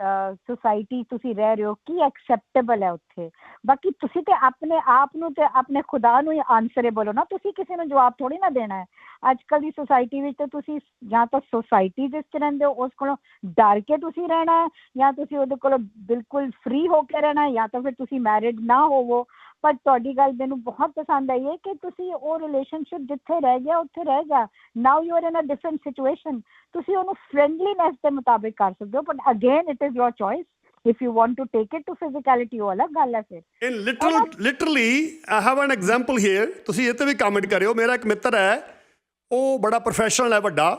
ਸੁਸਾਇਟੀ ਤੁਸੀਂ ਰਹਿ ਰਹੇ ਹੋ ਕੀ ਐਕਸੈਪਟੇਬਲ ਹੈ ਉੱਥੇ? ਬਾਕੀ ਤੁਸੀਂ ਤੇ ਆਪਣੇ ਆਪ ਨੂੰ ਤੇ ਆਪਣੇ ਖੁਦਾ ਨੂੰ ਹੀ ਆਨਸਰੇਬਲ ਹੋ ਨਾ ਤੁਸੀਂ ਕਿਸੇ ਨੂੰ ਜਵਾਬ ਥੋੜੀ ਨਾ ਦੇਣਾ ਹੈ। ਅੱਜ ਕੱਲ੍ਹ ਦੀ ਸੁਸਾਇਟੀ ਵਿੱਚ ਤਾਂ ਤੁਸੀਂ ਜਾਂ ਤਾਂ ਸੁਸਾਇਟੀ ਜਿਸ 'ਚ ਰਹਿੰਦੇ ਹੋ ਉਸ ਕੋਲੋਂ ਡਰ ਕੇ ਤੁਸੀਂ ਰਹਿਣਾ ਹੈ ਜਾਂ ਤੁਸੀਂ ਉਹਦੇ ਕੋਲੋਂ ਬਿਲਕੁਲ ਫ੍ਰੀ ਹੋ ਕੇ ਰਹਿਣਾ ਹੈ ਜਾਂ ਤਾਂ ਫਿਰ ਤੁਸੀਂ ਮੈਰਿਡ ਨਾ ਹੋਵੋ। ਪਰ ਤੁਹਾਡੀ ਗੱਲ ਮੈਨੂੰ ਬਹੁਤ ਪਸੰਦ ਆਈ ਹੈ ਕਿ ਤੁਸੀਂ ਉਹ ਰਿਲੇਸ਼ਨਸ਼ਿਪ ਜਿੱਥੇ ਰਹਿ ਗਿਆ ਉੱਥੇ ਰਹਿ ਗਿਆ now you are in a different situation ਤੁਸੀਂ ਉਹਨੂੰ ਫ੍ਰੈਂਡਲੀਨੈਸ ਦੇ ਮੁਤਾਬਿਕ ਕਰ ਸਕਦੇ ਹੋ but again it is your choice if you want to take it to physicality ਉਹ ਅਲੱਗ ਗੱਲ ਹੈ ਫਿਰ। In literal literally I have an example here ਤੁਸੀਂ ਇਹ ਤੇ ਵੀ ਕਮੈਂਟ ਕਰਿਓ। ਮੇਰਾ ਇੱਕ ਮਿੱਤਰ ਹੈ ਉਹ ਬੜਾ ਪ੍ਰੋਫੈਸ਼ਨਲ ਹੈ ਵੱਡਾ।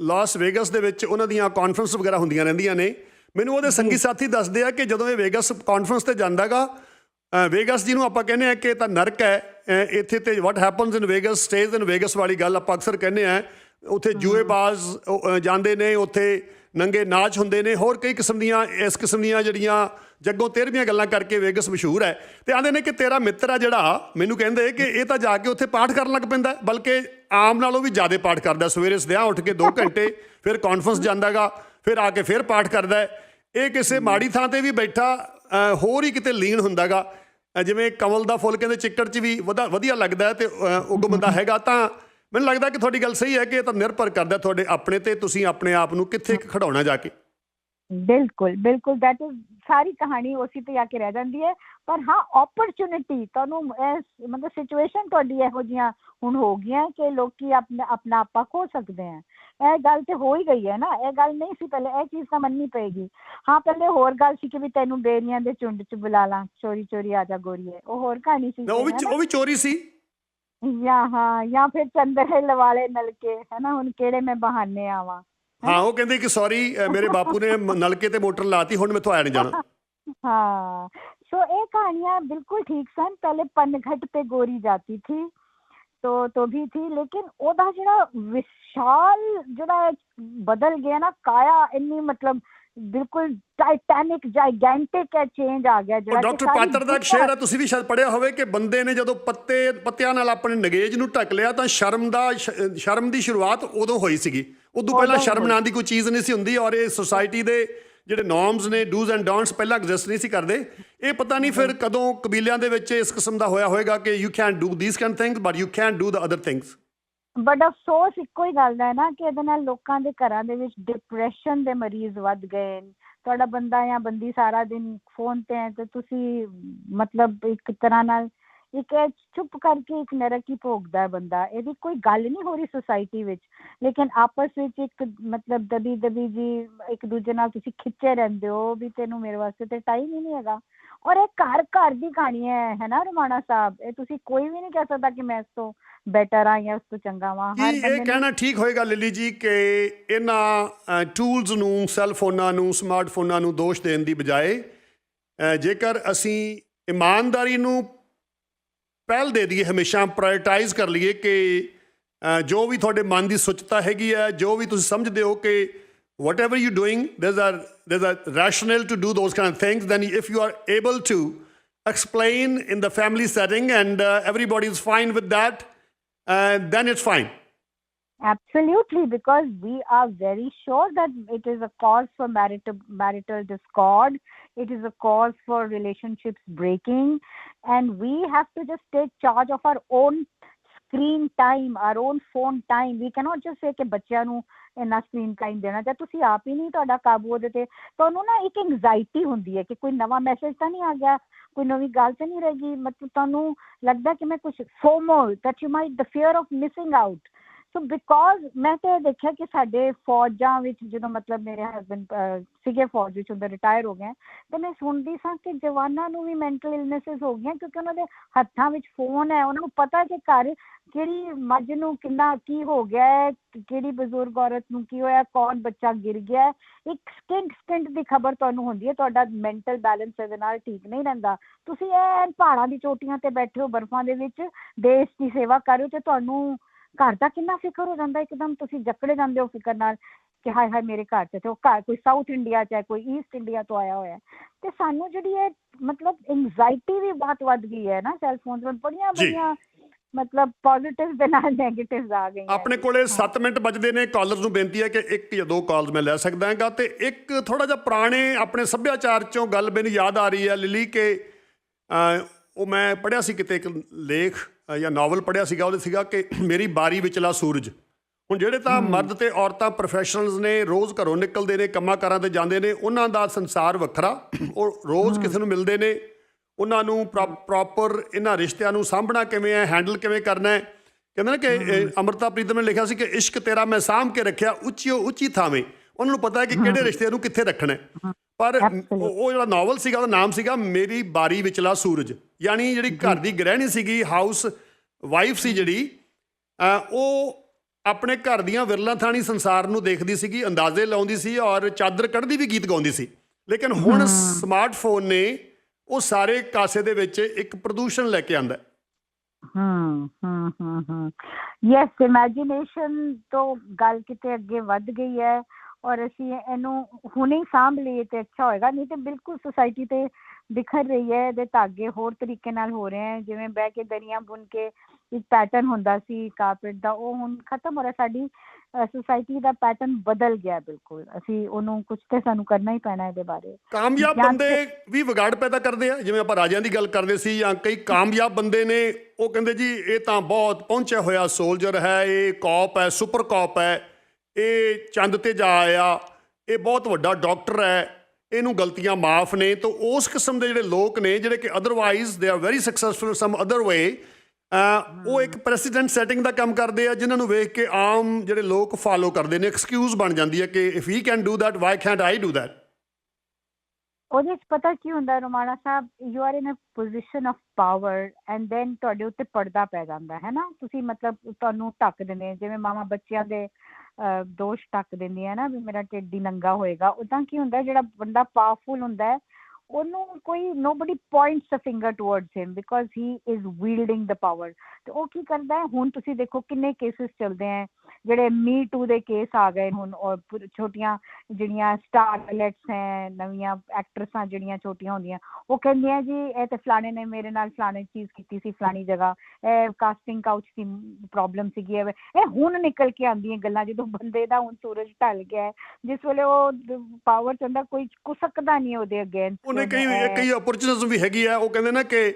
ਲਾਸ ਵੇਗਸ ਦੇ ਵਿੱਚ ਉਹਨਾਂ ਦੀਆਂ ਕਾਨਫਰੰਸ ਵਗੈਰਾ ਹੁੰਦੀਆਂ ਰਹਿੰਦੀਆਂ ਨੇ। ਮੈਨੂੰ ਉਹਦੇ ਸੰਗੀ ਸਾਥੀ ਦੱਸਦੇ ਆ ਕਿ ਜਦੋਂ ਇਹ ਵੇਗਸ ਕਾਨਫਰੰਸ ਤੇ ਜਾਂਦਾਗਾ ਵੇਗਸ ਜਿਹਨੂੰ ਆਪਾਂ ਕਹਿੰਦੇ ਆ ਕਿ ਇਹ ਤਾਂ ਨਰਕ ਹੈ। ਇੱਥੇ ਤੇ what happens in Vegas stays in Vegas ਵਾਲੀ ਗੱਲ ਆਪਾਂ ਅਕਸਰ ਕਹਿੰਦੇ ਆ ਉੱਥੇ ਜੂਏਬਾਜ਼ ਜਾਂਦੇ ਨੇ ਉੱਥੇ ਨੰਗੇ ਨਾਚ ਹੁੰਦੇ ਨੇ। ਹੋਰ ਕਈ ਕਿਸਮ ਦੀਆਂ ਇਸ ਕਿਸਮ ਦੀਆਂ ਜਿਹੜੀਆਂ ਜੱਗੋਂ ਤੇਰਵੀਆਂ ਗੱਲਾਂ ਕਰਕੇ ਵੇਗਸ ਮਸ਼ਹੂਰ ਹੈ। ਤੇ ਆਂਦੇ ਨੇ ਕਿ ਤੇਰਾ ਮਿੱਤਰ ਆ ਜਿਹੜਾ ਮੈਨੂੰ ਕਹਿੰਦੇ ਕਿ ਇਹ ਤਾਂ ਜਾ ਕੇ ਉੱਥੇ ਪਾਠ ਕਰਨ ਲੱਗ ਪੈਂਦਾ ਬਲਕਿ ਆਮ ਨਾਲੋਂ ਵੀ ਜ਼ਿਆਦਾ ਪਾਠ ਕਰਦਾ ਸਵੇਰੇ ਸਦਿਆਂ ਉੱਠ ਕੇ 2 ਘੰਟੇ ਫਿਰ ਕਾਨਫਰੰਸ ਜਾਂਦਾਗਾ ਫਿਰ ਆ ਕੇ ਫਿਰ ਪਾਠ ਕਰਦਾ। ਇਹ ਕਿਸੇ ਮਾੜੀ ਥਾਂ ਤੇ ਵੀ ਬੈਠਾ ਹੋਰ ਹੀ ਕਿਤੇ ਲੀਨ ਹੁੰਦਾਗਾ। ਜਿਵੇਂ ਕਮਲ ਦਾ ਫੁੱਲ ਕਹਿੰਦੇ ਚਿੱਕੜ 'ਚ ਵੀ ਵਧਾ- ਵਧੀਆ ਲੱਗਦਾ ਹੈ ਤੇ ਅ, ਉਗਮਦਾ ਹੈਗਾ ਤਾਂ ਮੈਨੂੰ ਲੱਗਦਾ ਕਿ ਤੁਹਾਡੀ ਗੱਲ ਸਹੀ ਹੈ ਕਿ ਇਹ ਤਾਂ ਨਿਰਭਰ ਕਰਦਾ ਤੁਹਾਡੇ ਆਪਣੇ ਤੇ ਤੁਸੀਂ ਆਪਣੇ ਆਪ ਨੂੰ ਕਿੱਥੇ ਕੁ ਖੜਾਉਣਾ ਜਾ ਕੇ। ਬਿਲਕੁਲ ਬਿਲਕੁਲ ਦੈਟ ਇਜ਼ ਸਾਰੀ ਕਹਾਣੀ ਉਸੇ ਤੇ ਆ ਕੇ ਰਹਿ ਜਾਂਦੀ ਹੈ ਪਰ ਹਾਂ ਓਪਰਚੁਨਿਟੀ ਤੁਹਾਨੂੰ ਇਹ ਮਤਲਬ ਸਿਚੁਏਸ਼ਨ ਤੁਹਾਡੀ ਇਹੋ ਜੀਆਂ ਹੁਣ ਹੋ ਗਈਆਂ ਕਿ ਲੋਕੀ ਆਪਣਾ ਆਪਣਾ ਆਪਾ ਖੋ ਸਕਦੇ ਆ ਇਹ ਗੱਲ ਤੇ ਹੋ ਹੀ ਗਈ ਹੈ ਨਾ ਇਹ ਗੱਲ ਨਹੀਂ ਸੀ ਪਹਿਲੇ ਇਹ ਚੀਜ਼ ਤਾਂ ਮੰਨਣੀ ਪਏਗੀ। ਹਾਂ ਪਹਿਲੇ ਹੋਰ ਗੱਲ ਸੀ ਕਿ ਵੀ ਤੈਨੂੰ ਬੇਰੀਆਂ ਦੇ ਝੁੰਡ 'ਚ ਬੁਲਾ ਲਾਂ ਚੋਰੀ ਚੋਰੀ ਆ ਜਾ ਗੋਰੀਏ। ਉਹ ਹੋਰ ਕਹਾਣੀ ਸੀ ਉਹ ਵੀ? ਉਹ ਵੀ ਚੋਰੀ ਸੀ। ਜਾਂ ਹਾਂ ਜਾਂ ਫਿਰ ਚੰਦਰੇ ਲਵਾਲੇ ਨਲਕੇ ਹੈ ਨਾ ਹੁਣ ਕਿਹੜੇ ਮੈਂ ਬਹਾਨੇ ਆਵਾਂ। ਹਾਂ ਉਹ ਕਹਿੰਦੇ ਕਿ ਸੌਰੀ ਮੇਰੇ ਬਾਪੂ ਨੇ ਮ- ਨਲਕੇ ਤੇ ਮੋਟਰ ਲਾਤੀ ਹੁਣ ਮੈਥੋਂ ਆਇਆ ਨਹੀਂ ਜਾਣਾ हाँ सो ये कहानियाँ बिल्कुल ठीक सन पहले पनघट पे गोरी जाती थी तो तो भी थी लेकिन ਉਹਦਾ ਜਿਹੜਾ ਵਿਸ਼ਾਲ ਜਿਹੜਾ ਬਦਲ ਗਿਆ ਨਾ ਕਾਇਆ ਇੰਨੀ ਮਤਲਬ ਬਿਲਕੁਲ ਟਾਈਟੈਨਿਕ ਜਾਇਗੈਂਟਿਕ ਹੈ ਚੇਂਜ ਆ ਗਿਆ ਜਿਹੜਾ ਡਾਕਟਰ ਪਾਤਰ ਦਾ ਇੱਕ ਸ਼ੇਰ ਹੈ ਤੁਸੀਂ ਵੀ ਸ਼ਾਇਦ ਪੜਿਆ ਹੋਵੇ ਕਿ ਬੰਦੇ ਨੇ ਜਦੋਂ ਪੱਤੇ ਪੱਤਿਆਂ ਨਾਲ ਆਪਣੇ ਨਗੇਜ ਨੂੰ ਢੱਕ ਲਿਆ ਤਾਂ ਸ਼ਰਮ ਦਾ ਸ਼ਰਮ ਦੀ ਸ਼ੁਰੂਆਤ ਉਦੋਂ ਹੋਈ ਸੀਗੀ। ਉਦੋਂ ਪਹਿਲਾਂ ਸ਼ਰਮ। ਨਾਂ ਦੀ ਕੋਈ ਚੀਜ਼ ਨਹੀਂ ਸੀ ਹੁੰਦੀ ਔਰ ਇਹ ਸੋਸਾਇਟੀ ਦੇ ਜਿਹੜੇ ਨਾਰਮਸ ਨੇ ਡੂਜ਼ ਐਂਡ ਡੋਨਟਸ ਪਹਿਲਾਂ ਐਗਜ਼ਿਸਟ ਨਹੀਂ ਸੀ ਕਰਦੇ। ਇਹ ਪਤਾ ਨਹੀਂ ਫਿਰ ਕਦੋਂ ਕਬੀਲਿਆਂ ਦੇ ਵਿੱਚ ਇਸ ਕਿਸਮ ਦਾ ਹੋਇਆ ਹੋਵੇਗਾ ਕਿ you can do these kind things but you can do the other things but ਅਫਸੋਸ ਇੱਕੋ ਹੀ ਗੱਲ ਦਾ ਹੈ ਨਾ ਕਿ ਇਹਦੇ ਨਾਲ ਲੋਕਾਂ ਦੇ ਘਰਾਂ ਦੇ ਵਿੱਚ ਡਿਪਰੈਸ਼ਨ ਦੇ ਮਰੀਜ਼ ਵੱਧ ਗਏ ਤੁਹਾਡਾ ਬੰਦਾ ਜਾਂ ਬੰਦੀ ਸਾਰਾ ਦਿਨ ਫੋਨ ਤੇ ਹੈ ਤੇ ਤੁਸੀਂ ਮਤਲਬ ਇੱਕ ਤਰ੍ਹਾਂ ਨਾਲ ਇੱਕ ਇਹ ਚੁੱਪ ਕਰਕੇ ਇੱਕ ਨਰਕ ਹੀ ਭੋਗਦਾ ਬੰਦਾ। ਇਹਦੀ ਕੋਈ ਗੱਲ ਨਹੀਂ ਹੋ ਰਹੀ ਸੁਸਾਇਟੀ ਵਿੱਚ। ਲੇਕਿਨ ਆਪਸ ਵਿੱਚ ਇੱਕ ਮਤਲਬ ਦਬੀ ਦਬੀ ਜੀ ਇੱਕ ਦੂਜੇ ਨਾਲ ਤੁਸੀਂ ਖਿੱਚੇ ਰਹਿੰਦੇ ਹੋ ਵੀ ਤੈਨੂੰ ਮੇਰੇ ਵਾਸਤੇ ਤਾਂ ਟਾਈਮ ਹੀ ਨਹੀਂ ਹੈਗਾ। ਔਰ ਇਹ ਘਰ ਘਰ ਦੀ ਕਹਾਣੀ ਹੈ ਹੈ ਨਾ ਰਮਾਣਾ ਸਾਹਿਬ? ਇਹ ਤੁਸੀਂ ਕੋਈ ਵੀ ਨਹੀਂ ਕਹਿ ਸਕਦਾ ਕਿ ਮੈਂ ਇਸ ਤੋਂ ਬੈਟਰ ਆ ਜਾਂ ਉਸ ਤੋਂ ਚੰਗਾ ਵਾਂ। ਕੀ ਇਹ ਕਹਿਣਾ ਠੀਕ ਹੋਏਗਾ ਲਿਲੀ ਜੀ ਕਿ ਇਹਨਾਂ ਟੂਲਸ ਨੂੰ ਸੈੱਲ ਫੋਨਾਂ ਨੂੰ ਸਮਾਰਟਫੋਨਾਂ ਨੂੰ ਦੋਸ਼ ਦੇਣ ਦੀ ਬਜਾਏ ਜੇਕਰ ਅਸੀਂ ਇਮਾਨਦਾਰੀ ਨੂੰ ਪਹਿਲ ਦੇ ਦਈਏ ਹਮੇਸ਼ਾ ਪ੍ਰਾਇੋਰਟਾਈਜ਼ ਕਰ ਲਈਏ ਕਿ ਜੋ ਵੀ ਤੁਹਾਡੇ ਮਨ ਦੀ ਸੁੱਚਤਾ ਹੈਗੀ ਹੈ ਜੋ ਵੀ ਤੁਸੀਂ ਸਮਝਦੇ ਹੋ ਕਿ whatever you're doing there's a there's a rationale to do those kind of things. Then if you are able to explain in the family setting and uh, everybody is fine with that uh, then it's fine. Absolutely, because we are very sure that it is a cause for marital marital discord. It is a cause for relationships breaking, and we have to just take charge of our own screen time, our own phone time. We cannot just say ਕਿ ਬੱਚਿਆਂ ਨੂੰ ਇੰਨਾ ਸਕਰੀਨ ਟਾਈਮ ਦੇਣਾ ਜਾਂ ਤੁਸੀਂ ਆਪ ਹੀ ਨਹੀਂ ਤੁਹਾਡਾ ਕਾਬੂ ਉਹਦੇ ਤੇ ਤੁਹਾਨੂੰ ਨਾ ਇੱਕ ਐਂਗਜ਼ਾਇਟੀ ਹੁੰਦੀ ਹੈ ਕਿ ਕੋਈ ਨਵਾਂ ਮੈਸੇਜ ਤਾਂ ਨਹੀਂ ਆ ਗਿਆ ਕੋਈ ਨਵੀਂ ਗੱਲ ਤਾਂ ਨਹੀਂ ਰਹਿ ਗਈ ਮਤਲਬ ਤੁਹਾਨੂੰ ਲੱਗਦਾ ਕਿ ਮੈਂ ਕੁਝ FOMO that you might the fear of missing out so because ਮੈਂ ਤੇ ਇਹ ਦੇਖਿਆ ਕਿ ਸਾਡੇ ਫੌਜਾਂ ਵਿੱਚ ਜਦੋਂ ਮਤਲਬ ਮੇਰੇ ਹਸਬੰਡ ਸੀਗੇ ਫੌਜ ਵਿੱਚ ਉਹਦੇ ਰਿਟਾਇਰ ਹੋ ਗਏ ਤੇ ਮੈਂ ਸੁਣਦੀ ਸਾਂ ਕਿ ਜਵਾਨਾਂ ਨੂੰ ਵੀ ਮੈਂਟਲ ਇਲਨੈਸਸ ਹੋ ਗਈਆਂ ਕਿਉਂਕਿ ਉਹਨਾਂ ਦੇ ਹੱਥਾਂ ਵਿੱਚ ਫੋਨ ਹੈ, ਉਹਨਾਂ ਨੂੰ ਪਤਾ ਕਿ ਘਰ ਕਿਹੜੀ ਮੱਝ ਨੂੰ ਕਿੰਨਾ ਕੀ ਹੋ ਗਿਆ ਹੈ ਕਿਹੜੀ ਬਜ਼ੁਰਗ ਔਰਤ ਨੂੰ ਕੀ ਹੋਇਆ, ਕੌਣ ਬੱਚਾ ਗਿਰ ਗਿਆ ਇੱਕ ਸਕਿੰਟ ਸਕਿੰਟ ਦੀ ਖਬਰ ਤੁਹਾਨੂੰ ਹੁੰਦੀ ਹੈ, ਤੁਹਾਡਾ ਮੈਂਟਲ ਬੈਲੈਂਸ ਇਹਦੇ ਨਾਲ ਠੀਕ ਨਹੀਂ ਰਹਿੰਦਾ। ਤੁਸੀਂ ਐਨ ਪਹਾੜਾਂ ਦੀ ਚੋਟੀਆਂ ਤੇ ਬੈਠੇ ਹੋ, ਬਰਫ਼ਾਂ ਦੇ ਵਿੱਚ, ਦੇਸ਼ ਦੀ ਸੇਵਾ ਕਰ ਰਹੇ ਹੋ ਤੇ ਤੁਹਾਨੂੰ ਘਰ ਦਾ ਕਿੰਨਾ ਫਿਕਰ ਹੋ ਜਾਂਦਾ ਇੱਕਦਮ ਤੁਸੀਂ ਜਕੜੇ ਜਾਂਦੇ ਹੋ ਫਿਕਰ ਨਾਲ ਕਿ ਹਾਏ ਹਾਏ ਮੇਰੇ ਘਰ 'ਚ ਤੇ ਉਹ ਘਰ ਕੋਈ ਸਾਊਥ ਇੰਡੀਆ 'ਚ ਹੈ ਕੋਈ ਈਸਟ ਇੰਡੀਆ ਤੋਂ ਆਇਆ ਹੋਇਆ ਹੈ ਤੇ ਸਾਨੂੰ ਜਿਹੜੀ ਹੈ ਮਤਲਬ ਐਂਜ਼ਾਈਟੀ ਵੀ ਬਹੁਤ ਵੱਧ ਗਈ ਹੈ ਨਾ ਸੈੱਲ ਫੋਨ ਤੋਂ ਬੜੀਆਂ। ਬੜੀਆਂ ਮਤਲਬ ਪੋਜ਼ਿਟਿਵ ਦੇ ਨਾਲ ਨੈਗੇਟਿਵਸ ਆ ਗਈਆਂ ਆਪਣੇ ਕੋਲੇ 7 ਮਿੰਟ ਬਚਦੇ ਨੇ ਕਾਲਰਸ ਨੂੰ ਬੇਨਤੀ ਹੈ ਕਿ ਇੱਕ ਜਾਂ ਦੋ ਕਾਲਸ ਮੈਂ ਲੈ ਸਕਦਾ ਹਾਂਗਾ ਤੇ ਇੱਕ ਥੋੜਾ ਜਿਹਾ ਪੁਰਾਣੇ ਆਪਣੇ ਸੱਭਿਆਚਾਰ ਚੋਂ ਗੱਲ ਮੈਨੂੰ ਯਾਦ ਆ ਰਹੀ ਹੈ ਲਿਲੀ ਕਿ ਉਹ ਮੈਂ ਪੜ੍ਹਿਆ ਸੀ ਕਿਤੇ ਇੱਕ ਲੇਖ ਜਾਂ ਨਾਵਲ ਪੜ੍ਹਿਆ ਸੀਗਾ ਉਹਦੇ ਸੀਗਾ ਕਿ ਮੇਰੀ ਬਾਰੀ ਵਿਚਲਾ ਸੂਰਜ। ਹੁਣ ਜਿਹੜੇ ਤਾਂ ਮਰਦ ਤੇ ਔਰਤਾਂ ਪ੍ਰੋਫੈਸ਼ਨਲਸ ਨੇ ਰੋਜ਼ ਘਰੋਂ ਨਿਕਲਦੇ ਨੇ ਕੰਮਾਂ ਕਾਰਾਂ ਤੇ ਜਾਂਦੇ ਨੇ ਉਹਨਾਂ ਦਾ ਸੰਸਾਰ ਵੱਖਰਾ। ਉਹ ਰੋਜ਼ ਕਿਸੇ ਨੂੰ ਮਿਲਦੇ ਨੇ ਉਹਨਾਂ ਨੂੰ ਪ੍ਰੋਪਰ ਇਹਨਾਂ ਰਿਸ਼ਤਿਆਂ ਨੂੰ ਸਾਂਭਣਾ ਕਿਵੇਂ ਹੈ ਹੈਂਡਲ ਕਿਵੇਂ ਕਰਨਾ ਹੈ। ਕਹਿੰਦੇ ਨੇ ਕਿ ਅਮਰਤਾ ਪ੍ਰੀਤਮ ਨੇ ਲਿਖਿਆ ਸੀ ਕਿ ਇਸ਼ਕ ਤੇਰਾ ਮੈਂ ਸਾਂਭ ਕੇ ਰੱਖਿਆ ਉੱਚੀਓ ਉੱਚੀ ਥਾਵੇਂ। ਉਹਨਾਂ ਨੂੰ ਪਤਾ ਹੈ ਕਿ ਕਿਹੜੇ ਰਿਸ਼ਤੇ ਨੂੰ ਕਿੱਥੇ ਰੱਖਣਾ ਹੈ। ਪਰ ਉਹ ਜਿਹੜਾ ਨਾਵਲ ਸੀਗਾ ਉਹਦਾ ਨਾਮ ਸੀਗਾ ਮੇਰੀ ਬਾਰੀ ਵਿਚਲਾ ਸੂਰਜ। ਯਾਨੀ ਜਿਹੜੀ ਘਰ ਦੀ ਗ੍ਰਹਿਣੀ ਸੀਗੀ ਹਾਊਸ ਵਾਈਫ ਸੀ ਜਿਹੜੀ ਉਹ ਆਪਣੇ ਘਰ ਦੀਆਂ ਵਿਰਲਾ ਥਾਣੀ ਸੰਸਾਰ ਨੂੰ ਦੇਖਦੀ ਸੀਗੀ ਅੰਦਾਜ਼ੇ ਲਾਉਂਦੀ ਸੀ ਔਰ ਚਾਦਰ ਕੱਢਦੀ ਵੀ ਗੀਤ ਗਾਉਂਦੀ ਸੀ। ਲੇਕਿਨ ਹੁਣ ਸਮਾਰਟਫੋਨ ਨੇ ਉਹ ਸਾਰੇ ਕਾਸੇ ਦੇ ਵਿੱਚ ਇੱਕ ਪ੍ਰਦੂਸ਼ਣ ਲੈ ਕੇ ਆਂਦਾ ਹਮ ਹਮ ਹਮ ਯੈਸ ਇਮੇਜਿਨੇਸ਼ਨ ਤੋਂ ਗੱਲ ਕਿਤੇ ਅੱਗੇ ਵੱਧ ਗਈ ਹੈ। ਔਰ ਅਸੀਂ ਇਹਨੂੰ ਹੁਣੇ ਹੀ ਸਾਂਭ ਲਈਏ ਤੇ ਅੱਛਾ ਹੋਏਗਾ ਨਹੀਂ ਤੇ ਬਿਲਕੁਲ ਸੁਸਾਇਟੀ ਤੇ ਬਿਖਰ ਰਹੀ ਹੈ ਇਹਦੇ ਧਾਗੇ ਹੋਰ ਤਰੀਕੇ ਨਾਲ ਹੋ ਰਹੇ ਹੈ ਜਿਵੇਂ ਬਹਿ ਕੇ ਦਰੀਆਂ ਬੁਣ ਕੇ ਇੱਕ ਪੈਟਰਨ ਹੁੰਦਾ ਸੀ ਕਾਰਪੇਟ ਦਾ ਉਹ ਹੁਣ ਖਤਮ ਹੋ ਰਿਹਾ ਸਾਡੀ ਸੁਸਾਇਟੀ ਦਾ ਪੈਟਰਨ ਬਦਲ ਗਿਆ ਬਿਲਕੁਲ ਅਸੀਂ ਉਹਨੂੰ ਕੁਝ ਤੇ ਸਾਨੂੰ ਕਰਨਾ ਹੀ ਪੈਣਾ ਇਹਦੇ ਬਾਰੇ। ਕਾਮਯਾਬ ਬੰਦੇ ਵੀ ਵਿਗਾੜ ਪੈਦਾ ਕਰਦੇ ਆ ਜਿਵੇਂ ਆਪਾਂ ਰਾਜਿਆਂ ਦੀ ਗੱਲ ਕਰਦੇ ਸੀ ਜਾਂ ਕਈ ਕਾਮਯਾਬ ਬੰਦੇ ਨੇ ਉਹ ਕਹਿੰਦੇ ਜੀ ਇਹ ਤਾਂ ਬਹੁਤ ਪਹੁੰਚਿਆ ਹੋਇਆ ਸੋਲਜਰ ਹੈ ਇਹ ਕੌਪ ਹੈ ਸੁਪਰ ਕੌਪ ਹੈ ਇਹ ਚੰਦ ਤੇ ਜਾ ਆਇਆ, ਇਹ ਬਹੁਤ ਵੱਡਾ ਡਾਕਟਰ ਹੈ, ਇਹਨੂੰ ਗਲਤੀਆਂ ਮਾਫ ਨੇ, ਤਾਂ ਉਸ ਕਿਸਮ ਦੇ ਜਿਹੜੇ ਲੋਕ ਨੇ, ਜਿਹੜੇ ਕਿ otherwise they are very successful some other way ਉਹ ਇੱਕ ਪ੍ਰੈਸੀਡੈਂਟ ਸੈਟਿੰਗ ਦਾ ਕੰਮ ਕਰਦੇ ਆ, ਜਿਨ੍ਹਾਂ ਨੂੰ ਵੇਖ ਕੇ ਆਮ ਜਿਹੜੇ ਲੋਕ ਫਾਲੋ ਕਰਦੇ ਨੇ ਐਕਸਕਿਊਜ਼ ਬਣ ਜਾਂਦੀ ਹੈ ਕਿ if he can do that why can't I do that ਉਹਦੇ ਚ ਪਤਾ ਕੀ ਹੁੰਦਾ Romana sahib you are in a position of power and then ਤੁਹਾਡੇ ਉੱਤੇ ਪਰਦਾ ਪੈ ਜਾਂਦਾ ਹੈ ਨਾ? ਤੁਸੀਂ ਮਤਲਬ ਤੁਹਾਨੂੰ ਢੱਕ ਦਿੰਦੇ ਜਿਵੇਂ ਮਾਵਾਂ ਬੱਚਿਆਂ ਦੇ ਅਹ, ਦੋਸ਼ ਢੱਕ ਦਿੰਦੀਆਂ ਨਾ ਵੀ ਮੇਰਾ ਢਿੱਡ ਹੀ ਨੰਗਾ ਹੋਏਗਾ ਉੱਦਾਂ ਕੀ ਹੁੰਦਾ ਜਿਹੜਾ ਬੰਦਾ ਪਾਵਰਫੁਲ ਹੁੰਦਾ ਉਹਨੂੰ ਕੋਈ nobody points a finger towards him because he is wielding the power ਤੇ ਉਹ ਕੀ ਕਰਦਾ ਹੈ? ਹੁਣ ਤੁਸੀਂ ਦੇਖੋ ਕਿੰਨੇ ਕੇਸਿਸ ਚੱਲਦੇ ਆ ਜਿਹੜੇ ਮੀ ਟੂ ਦੇ ਕੇਸ ਆ ਗਏ ਹੁਣ ਔਰ ਛੋਟੀਆਂ ਜਿਹੜੀਆਂ ਸਟਾਰਲੈਟਸ ਹੈ ਨਵੀਆਂ ਐਕਟਰਸਾਂ ਜਿਹੜੀਆਂ ਛੋਟੀਆਂ ਹੁੰਦੀਆਂ ਉਹ ਕਹਿੰਦੀਆਂ ਜੀ ਇਹ ਤੇ ਫਲਾਣੇ ਨੇ ਮੇਰੇ ਨਾਲ ਫਲਾਣੇ ਚੀਜ਼ ਕੀਤੀ ਸੀ ਫਲਾਣੀ ਜਗ੍ਹਾ। ਇਹ ਕਾਸਟਿੰਗ ਕਾਊਚ ਦੀ ਪ੍ਰੋਬਲਮ ਸੀਗੀ ਇਹ ਹੁਣ ਨਿਕਲ ਕੇ ਆਉਂਦੀਆਂ ਗੱਲਾਂ ਜਦੋਂ ਬੰਦੇ ਦਾ ਹੁਣ ਸੂਰਜ ਢਲ ਗਿਆ ਹੈ, ਜਿਸ ਵੇਲੇ ਉਹ ਪਾਵਰ ਚੰਦਾ ਕੋਈ ਕੁਸਕਦਾ ਨਹੀਂ ਉਹਦੇ ਅੱਗੇ। ਉਹਨੇ ਕਈ ਕਈ ਓਪਰਚੁਨਿਟੀਜ਼ ਵੀ ਹੈਗੀ ਆ। ਉਹ ਕਹਿੰਦੇ ਨਾ ਕਿ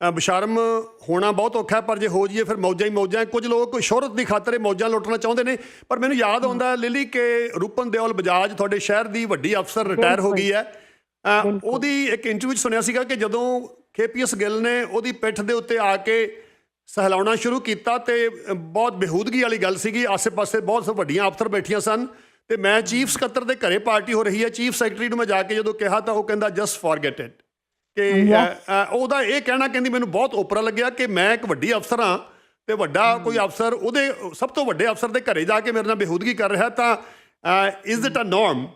ਬਸ਼ਰਮ ਹੋਣਾ ਬਹੁਤ ਔਖਾ ਪਰ ਜੇ ਹੋ ਜਾਈਏ ਫਿਰ ਮੌਜਾਂ ਹੀ ਮੌਜਾਂ। ਕੁਝ ਲੋਕ ਸ਼ੋਹਰਤ ਦੀ ਖਾਤਰ ਇਹ ਮੌਜਾਂ ਲੁੱਟਣਾ ਚਾਹੁੰਦੇ ਨੇ। ਪਰ ਮੈਨੂੰ ਯਾਦ ਆਉਂਦਾ ਲਿਲੀ ਕਿ ਰੂਪਨ ਦਿਓਲ ਬਜਾਜ ਤੁਹਾਡੇ ਸ਼ਹਿਰ ਦੀ ਵੱਡੀ ਅਫਸਰ ਰਿਟਾਇਰ ਹੋ ਗਈ ਹੈ। ਉਹਦੀ ਇੱਕ ਇੰਟਰਵਿਊ 'ਚ ਸੁਣਿਆ ਸੀਗਾ ਕਿ ਜਦੋਂ ਕੇਪੀਐਸ ਗਿੱਲ ਨੇ ਉਹਦੀ ਪਿੱਠ ਦੇ ਉੱਤੇ ਆ ਕੇ ਸਹਿਲਾਉਣਾ ਸ਼ੁਰੂ ਕੀਤਾ ਤੇ ਬਹੁਤ ਬੇਹੂਦਗੀ ਵਾਲੀ ਗੱਲ ਸੀਗੀ। ਆਸੇ-ਪਾਸੇ ਬਹੁਤ ਵੱਡੀਆਂ ਅਫਸਰ ਬੈਠੀਆਂ ਸਨ। ਤੇ ਮੈਂ ਚੀਫ ਸਕੱਤਰ ਦੇ ਘਰੇ ਪਾਰਟੀ ਹੋ ਰਹੀ ਹੈ ਚੀਫ ਸੈਕਟਰੀ ਨੂੰ ਮੈਂ ਜਾ ਕੇ ਜਦੋਂ ਕਿਹਾ ਤਾਂ ਉਹ ਕਹਿੰਦਾ ਜਸਟ ਫੋਰਗੇਟ ਇਟ ਕਿ ਉਹਦਾ ਇਹ ਕਹਿਣਾ ਕਹਿੰਦੀ ਮੈਨੂੰ ਬਹੁਤ ਓਪਰਾ ਲੱਗਿਆ ਕਿ ਮੈਂ ਇੱਕ ਵੱਡੀ ਅਫਸਰ ਹਾਂ ਤੇ ਵੱਡਾ ਕੋਈ ਅਫਸਰ ਉਹਦੇ ਸਭ ਤੋਂ ਵੱਡੇ ਅਫਸਰ ਦੇ ਘਰੇ ਜਾ ਕੇ ਮੇਰੇ ਨਾਲ ਬੇਹੂਦਗੀ ਕਰ ਰਿਹਾ ਤਾਂ is it a norm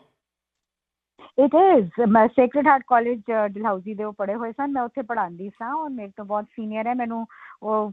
it is ਮੈਂ ਸੇਕਰਡ ਹਾਰਟ ਕਾਲਜ ਡਲਹੌਜ਼ੀ ਦੇ ਉਹ ਪੜ੍ਹੇ ਹੋਏ ਸਨ ਮੈਂ ਉੱਥੇ ਪੜ੍ਹਾਉਂਦੀ ਸਾਂ ਔਰ ਮੇਰੇ ਤੋਂ ਬਹੁਤ ਸੀਨੀਅਰ ਹੈ ਮੈਨੂੰ ਉਹ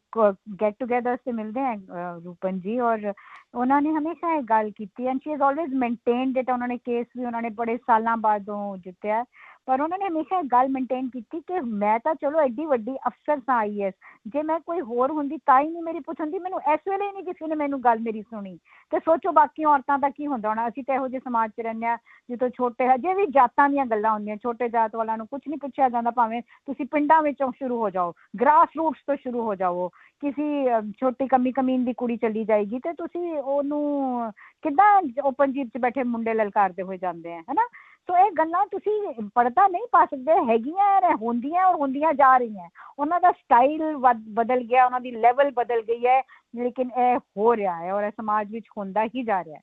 ਗੈਟ ਟੂਗੇਦਰ ਤੇ ਮਿਲਦੇ ਹੈ ਅਹ, ਰੂਪਨ ਜੀ ਔਰ ਉਹਨਾਂ ਨੇ ਹਮੇਸ਼ਾ ਇਹ ਗੱਲ ਕੀਤੀ and she is always maintained it ਉਹਨਾਂ ਨੇ ਕੇਸ ਵੀ ਉਹਨਾਂ ਨੇ ਬੜੇ ਸਾਲਾਂ ਬਾਅਦ ਉਹ ਜਿੱਤਿਆ ਪਰ ਉਹਨਾਂ ਨੇ ਹਮੇਸ਼ਾ ਗੱਲ ਮੇਨਟੇਨ ਕੀਤੀ ਕਿ ਮੈਂ ਤਾਂ ਚਲੋ ਐਡੀ ਵੱਡੀ ਅਫਸਰ ਸਾਂ ਆਈਐਸ ਜੇ ਮੈਂ ਕੋਈ ਹੋਰ ਹੁੰਦੀ ਤਾਂ ਹੀ ਨਹੀਂ ਮੇਰੀ ਪੁੱਛ ਹੁੰਦੀ, ਮੈਨੂੰ ਇਸ ਵੇਲੇ ਨਹੀਂ ਕਿਸੇ ਨੇ ਮੈਨੂੰ ਗੱਲ ਮੇਰੀ ਸੁਣੀ। ਤੇ ਸੋਚੋ ਬਾਕੀ ਔਰਤਾਂ ਦਾ ਕੀ ਹੁੰਦਾ ਹੋਣਾ, ਅਸੀਂ ਤਾਂ ਇਹੋ ਜਿਹੇ ਸਮਾਜ 'ਚ ਰਹਿੰਦੇ ਹਾਂ ਜਿੱਥੋਂ ਛੋਟੇ ਹਜੇ ਵੀ ਜਾਤਾਂ ਦੀਆਂ ਗੱਲਾਂ ਹੁੰਦੀਆਂ, ਛੋਟੇ ਜਾਤ ਵਾਲਿਆਂ ਨੂੰ ਕੁਝ ਨਹੀਂ ਪੁੱਛਿਆ ਜਾਂਦਾ, ਭਾਵੇਂ ਤੁਸੀਂ ਪਿੰਡਾਂ ਵਿੱਚੋਂ ਸ਼ੁਰੂ ਹੋ ਜਾਓ ਗ੍ਰਾਸ ਰੂਟਸ ਤੋਂ ਸ਼ੁਰੂ ਹੋ ਜਾਓ, ਕਿਸੇ ਛੋਟੀ ਕਮੀ ਕਮੀਨ ਦੀ ਕੁੜੀ ਚਲੀ ਜਾਏਗੀ ਤੇ ਤੁਸੀਂ ਉਹਨੂੰ ਕਿੱਦਾਂ ਓਪਨ ਜੀਪ 'ਚ ਬੈਠੇ ਮੁੰਡੇ ਲਲਕਾਰਦੇ ਹੋਏ ਜਾਂਦੇ ਆ, ਹੈਨਾ? ਸੋ ਇਹ ਗੱਲਾਂ ਤੁਸੀਂ ਪੜਦਾ ਨਹੀਂ ਪਾ ਸਕਦੇ, ਹੈਗੀਆਂ ਹੁੰਦੀਆਂ ਔਰ ਹੁੰਦੀਆਂ ਜਾ ਰਹੀਆਂ। ਉਹਨਾਂ ਦਾ ਸਟਾਈਲ ਬਦਲ ਗਿਆ, ਉਹਨਾਂ ਦੀ ਲੈਵਲ ਬਦਲ ਗਈ ਹੈ, ਲੇਕਿਨ ਇਹ ਹੋ ਰਿਹਾ ਹੈ ਔਰ ਇਹ ਸਮਾਜ ਵਿੱਚ ਹੁੰਦਾ ਹੀ ਜਾ ਰਿਹਾ ਹੈ।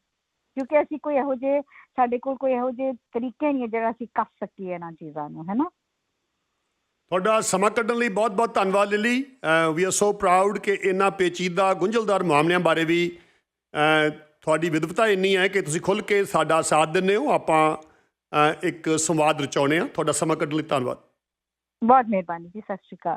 ਕਿਉਂਕਿ ਅਸੀਂ ਕੋਈ ਇਹੋ ਜਿਹੇ, ਸਾਡੇ ਕੋਲ ਕੋਈ ਇਹੋ ਜਿਹੇ ਤਰੀਕੇ ਨਹੀਂ ਜਿਹੜਾ ਅਸੀਂ ਕੱਸ ਸਕੀਏ ਇਹਨਾਂ ਚੀਜ਼ਾਂ ਨੂੰ, ਹੈ ਨਾ? ਤੁਹਾਡਾ ਸਮਾਂ ਕੱਢਣ ਲਈ ਬਹੁਤ-ਬਹੁਤ ਧੰਨਵਾਦ, Lily. We are so proud ਕਿ ਇੰਨਾ ਪੇਚੀਦਾ ਗੁੰਝਲਦਾਰ ਮਾਮਲਿਆਂ ਬਾਰੇ ਵੀ ਤੁਹਾਡੀ ਵਿਦਵਤਾ ਇੰਨੀ ਹੈ ਕਿ ਤੁਸੀਂ ਖੁੱਲ ਕੇ ਸਾਡਾ ਸਾਥ ਦਿੰਦੇ ਹੋ। ਆਪਾਂ ਇੱਕ ਸੰਵਾਦ ਰਚਾਉਣੇ ਆ ਤੁਹਾਡਾ ਸਮਾਂ ਕੱਢਣ ਲਈ ਧੰਨਵਾਦ। ਬਹੁਤ ਮਿਹਰਬਾਨੀ ਜੀ, ਸਤਿ ਸ਼੍ਰੀ ਅਕਾਲ।